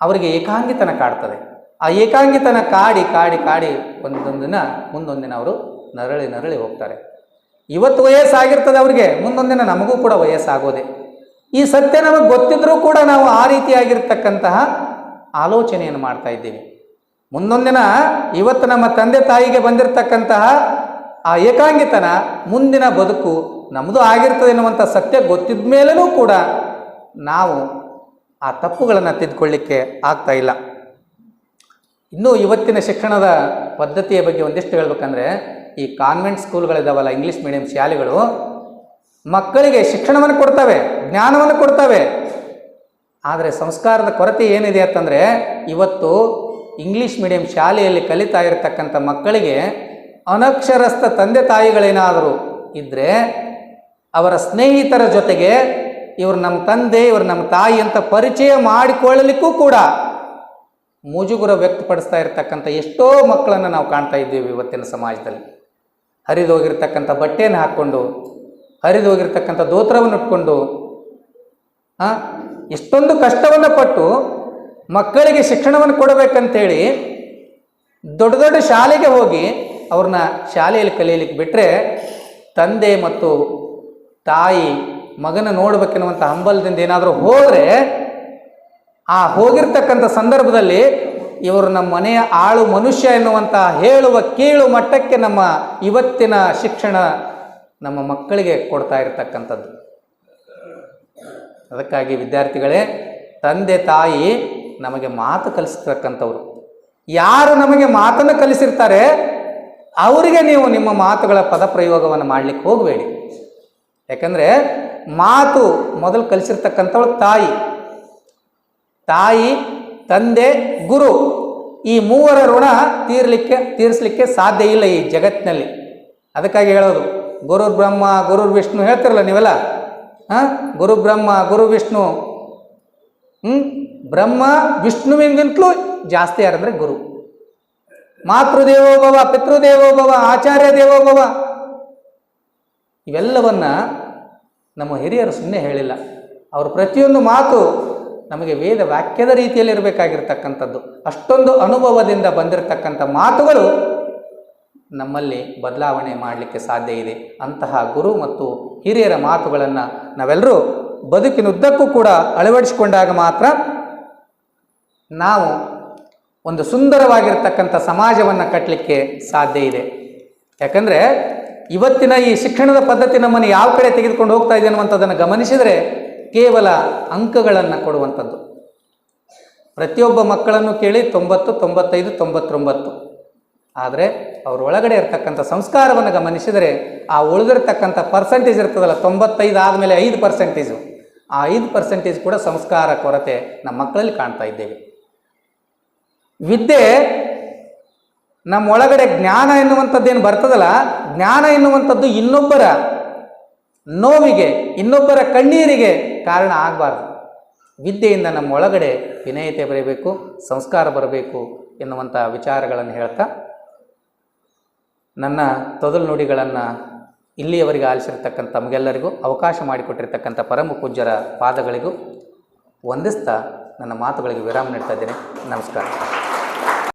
ಅವರಿಗೆ ಏಕಾಂಗಿತನ ಕಾಡ್ತದೆ. ಆ ಏಕಾಂಗಿತನ ಕಾಡಿ ಕಾಡಿ ಕಾಡಿ ಒಂದೊಂದು ದಿನ ಮುಂದೊಂದು ದಿನ ಅವರು ನರಳಿ ನರಳಿ ಹೋಗ್ತಾರೆ. ಇವತ್ತು ವಯಸ್ಸಾಗಿರ್ತದೆ ಅವರಿಗೆ ಮುಂದೊಂದಿನ ದಿನ ನಮಗೂ ಕೂಡ ವಯಸ್ಸಾಗೋದೆ. ಈ ಸತ್ಯ ನಮಗೆ ಗೊತ್ತಿದ್ರೂ ಕೂಡ ನಾವು ಆ ರೀತಿಯಾಗಿರ್ತಕ್ಕಂತಹ ಆಲೋಚನೆಯನ್ನು ಮಾಡ್ತಾ ಇದ್ದೀವಿ. ಮುಂದೊಂದಿನ ಇವತ್ತು ನಮ್ಮ ತಂದೆ ತಾಯಿಗೆ ಬಂದಿರತಕ್ಕಂತಹ ಆ ಏಕಾಂಗಿತನ, ಮುಂದಿನ ಬದುಕು ನಮ್ಮದು ಆಗಿರ್ತದೆ ಎನ್ನುವಂಥ ಸತ್ಯ ಗೊತ್ತಿದ್ದ ಮೇಲೂ ಕೂಡ ನಾವು ಆ ತಪ್ಪುಗಳನ್ನು ತಿದ್ದುಕೊಳ್ಳಿಕ್ಕೆ ಆಗ್ತಾ ಇಲ್ಲ. ಇನ್ನು ಇವತ್ತಿನ ಶಿಕ್ಷಣದ ಪದ್ಧತಿಯ ಬಗ್ಗೆ ಒಂದಿಷ್ಟು ಹೇಳ್ಬೇಕಂದ್ರೆ ಈ ಕಾನ್ವೆಂಟ್ ಸ್ಕೂಲ್ಗಳಿದ್ದಾವಲ್ಲ ಇಂಗ್ಲೀಷ್ ಮೀಡಿಯಂ ಶಾಲೆಗಳು, ಮಕ್ಕಳಿಗೆ ಶಿಕ್ಷಣವನ್ನು ಕೊಡ್ತವೆ, ಜ್ಞಾನವನ್ನು ಕೊಡ್ತವೆ. ಆದರೆ ಸಂಸ್ಕಾರದ ಕೊರತೆ ಏನಿದೆ ಅಂತಂದರೆ, ಇವತ್ತು ಇಂಗ್ಲೀಷ್ ಮೀಡಿಯಂ ಶಾಲೆಯಲ್ಲಿ ಕಲಿತಾ ಇರತಕ್ಕಂಥ ಮಕ್ಕಳಿಗೆ ಅನಕ್ಷರಸ್ಥ ತಂದೆ ತಾಯಿಗಳೇನಾದರೂ ಇದ್ದರೆ ಅವರ ಸ್ನೇಹಿತರ ಜೊತೆಗೆ ಇವರು ನಮ್ಮ ತಂದೆ, ಇವರು ನಮ್ಮ ತಾಯಿ ಅಂತ ಪರಿಚಯ ಮಾಡಿಕೊಳ್ಳಲಿಕ್ಕೂ ಕೂಡ ಮುಜುಗುರ ವ್ಯಕ್ತಪಡಿಸ್ತಾ ಇರತಕ್ಕಂಥ ಎಷ್ಟೋ ಮಕ್ಕಳನ್ನು ನಾವು ಕಾಣ್ತಾ ಇದ್ದೀವಿ ಇವತ್ತಿನ ಸಮಾಜದಲ್ಲಿ. ಹರಿದೋಗಿರ್ತಕ್ಕಂಥ ಬಟ್ಟೆಯನ್ನು ಹಾಕ್ಕೊಂಡು ಹರಿದೋಗಿರ್ತಕ್ಕಂಥ ದೋತ್ರವನ್ನು ಇಟ್ಕೊಂಡು ಆ, ಎಷ್ಟೊಂದು ಕಷ್ಟವನ್ನು ಪಟ್ಟು ಮಕ್ಕಳಿಗೆ ಶಿಕ್ಷಣವನ್ನು ಕೊಡಬೇಕಂತೇಳಿ ದೊಡ್ಡ ದೊಡ್ಡ ಶಾಲೆಗೆ ಹೋಗಿ ಅವ್ರನ್ನ ಶಾಲೆಯಲ್ಲಿ ಕಲಿಯಲಿಕ್ಕೆ ಬಿಟ್ಟರೆ ತಂದೆ ಮತ್ತು ತಾಯಿ ಮಗನ ನೋಡ್ಬೇಕೆನ್ನುವಂಥ ಹಂಬಲದಿಂದ ಏನಾದರೂ ಹೋದರೆ ಆ ಹೋಗಿರ್ತಕ್ಕಂಥ ಸಂದರ್ಭದಲ್ಲಿ ಇವರು ನಮ್ಮ ಮನೆಯ ಆಳು ಮನುಷ್ಯ ಎನ್ನುವಂತಹ ಹೇಳುವ ಕೀಳು ಮಟ್ಟಕ್ಕೆ ನಮ್ಮ ಇವತ್ತಿನ ಶಿಕ್ಷಣ ನಮ್ಮ ಮಕ್ಕಳಿಗೆ ಕೊಡ್ತಾ ಇರತಕ್ಕಂಥದ್ದು. ಅದಕ್ಕಾಗಿ ವಿದ್ಯಾರ್ಥಿಗಳೇ, ತಂದೆ, ತಾಯಿ ನಮಗೆ ಮಾತು ಕಲಿಸ್ತಕ್ಕಂಥವ್ರು ಯಾರು ನಮಗೆ ಮಾತನ್ನು ಕಲಿಸಿರ್ತಾರೆ, ಅವರಿಗೆ ನೀವು ನಿಮ್ಮ ಮಾತುಗಳ ಪದ ಪ್ರಯೋಗವನ್ನು ಮಾಡಲಿಕ್ಕೆ ಹೋಗಬೇಡಿ. ಯಾಕಂದರೆ ಮಾತು ಮೊದಲು ಕಲಿಸಿರ್ತಕ್ಕಂಥವಳು ತಾಯಿ. ತಾಯಿ ತಂದೆ, ಗುರು, ಈ ಮೂವರ ಋಣ ತೀರ್ಲಿಕ್ಕೆ, ತೀರಿಸಲಿಕ್ಕೆ ಸಾಧ್ಯ ಇಲ್ಲ ಈ ಜಗತ್ತಿನಲ್ಲಿ. ಅದಕ್ಕಾಗಿ ಹೇಳೋದು, ಗುರು ಬ್ರಹ್ಮ, ಗುರು ವಿಷ್ಣು ಹೇಳ್ತಿರಲ್ಲ ನೀವೆಲ್ಲ? ಹಾಂ? ಗುರು ಬ್ರಹ್ಮ, ಗುರು ವಿಷ್ಣು. ಹ್ಞೂ ಬ್ರಹ್ಮ ವಿಷ್ಣುವಿನಗಿಂತಲೂ ಜಾಸ್ತಿ ಯಾರಂದರೆ ಗುರು. ಮಾತೃದೇವೋಭವ, ಪಿತೃದೇವೋಭವ ಆಚಾರ್ಯ ದೇವೋಭವ ಇವೆಲ್ಲವನ್ನು ನಮ್ಮ ಹಿರಿಯರು ಸುಮ್ಮನೆ ಹೇಳಿಲ್ಲ. ಅವರು ಪ್ರತಿಯೊಂದು ಮಾತು ನಮಗೆ ವೇದ ವಾಕ್ಯದ ರೀತಿಯಲ್ಲಿ ಇರಬೇಕಾಗಿರ್ತಕ್ಕಂಥದ್ದು. ಅಷ್ಟೊಂದು ಅನುಭವದಿಂದ ಬಂದಿರತಕ್ಕಂಥ ಮಾತುಗಳು ನಮ್ಮಲ್ಲಿ ಬದಲಾವಣೆ ಮಾಡಲಿಕ್ಕೆ ಸಾಧ್ಯ ಇದೆ. ಅಂತಹ ಗುರು ಮತ್ತು ಹಿರಿಯರ ಮಾತುಗಳನ್ನು ನಾವೆಲ್ಲರೂ ಬದುಕಿನುದ್ದಕ್ಕೂ ಕೂಡ ಅಳವಡಿಸಿಕೊಂಡಾಗ ಮಾತ್ರ ನಾವು ಒಂದು ಸುಂದರವಾಗಿರ್ತಕ್ಕಂಥ ಸಮಾಜವನ್ನು ಕಟ್ಟಲಿಕ್ಕೆ ಸಾಧ್ಯ ಇದೆ. ಯಾಕಂದರೆ ಇವತ್ತಿನ ಈ ಶಿಕ್ಷಣದ ಪದ್ಧತಿ ನಮ್ಮನ್ನು ಯಾವ ಕಡೆ ತೆಗೆದುಕೊಂಡು ಹೋಗ್ತಾ ಇದೆ ಅನ್ನುವಂಥದ್ದನ್ನು ಗಮನಿಸಿದರೆ ಕೇವಲ ಅಂಕಗಳನ್ನು ಕೊಡುವಂಥದ್ದು. ಪ್ರತಿಯೊಬ್ಬ ಮಕ್ಕಳನ್ನು ಕೇಳಿ ತೊಂಬತ್ತು, ತೊಂಬತ್ತೈದು, ತೊಂಬತ್ತೊಂಬತ್ತು. ಆದರೆ ಅವ್ರ ಒಳಗಡೆ ಇರ್ತಕ್ಕಂಥ ಸಂಸ್ಕಾರವನ್ನು ಗಮನಿಸಿದರೆ ಆ ಉಳಿದಿರ್ತಕ್ಕಂಥ ಪರ್ಸೆಂಟೇಜ್ ಇರ್ತದಲ್ಲ, ತೊಂಬತ್ತೈದು ಆದಮೇಲೆ ಐದು ಪರ್ಸೆಂಟೇಜು ಆ ಐದು ಪರ್ಸೆಂಟೇಜ್ ಕೂಡ ಸಂಸ್ಕಾರ ಕೊರತೆ ನಮ್ಮ ಮಕ್ಕಳಲ್ಲಿ ಕಾಣ್ತಾ ಇದ್ದೇವೆ. ವಿದ್ಯೆ ನಮ್ಮ ಒಳಗಡೆ ಜ್ಞಾನ ಎನ್ನುವಂಥದ್ದೇನು ಬರ್ತದಲ್ಲ, ಜ್ಞಾನ ಎನ್ನುವಂಥದ್ದು ಇನ್ನೊಬ್ಬರ ನೋವಿಗೆ, ಇನ್ನೊಬ್ಬರ ಕಣ್ಣೀರಿಗೆ ಕಾರಣ ಆಗಬಾರ್ದು. ವಿದ್ಯೆಯಿಂದ ನಮ್ಮ ಒಳಗಡೆ ವಿನಯತೆ ಬರಬೇಕು, ಸಂಸ್ಕಾರ ಬರಬೇಕು ಎನ್ನುವಂಥ ವಿಚಾರಗಳನ್ನು ಹೇಳ್ತಾ ನನ್ನ ತೊದಲು ನುಡಿಗಳನ್ನು ಇಲ್ಲಿಯವರೆಗೆ ಆಲಿಸಿರ್ತಕ್ಕಂಥ ತಮಗೆಲ್ಲರಿಗೂ, ಅವಕಾಶ ಮಾಡಿಕೊಟ್ಟಿರ್ತಕ್ಕಂಥ ಪರಮ ಪೂಜ್ಯರ ಪಾದಗಳಿಗೂ ವಂದಿಸ್ತಾ ನನ್ನ ಮಾತುಗಳಿಗೆ ವಿರಾಮ ನೀಡ್ತಾ ಇದ್ದೇನೆ. ನಮಸ್ಕಾರ.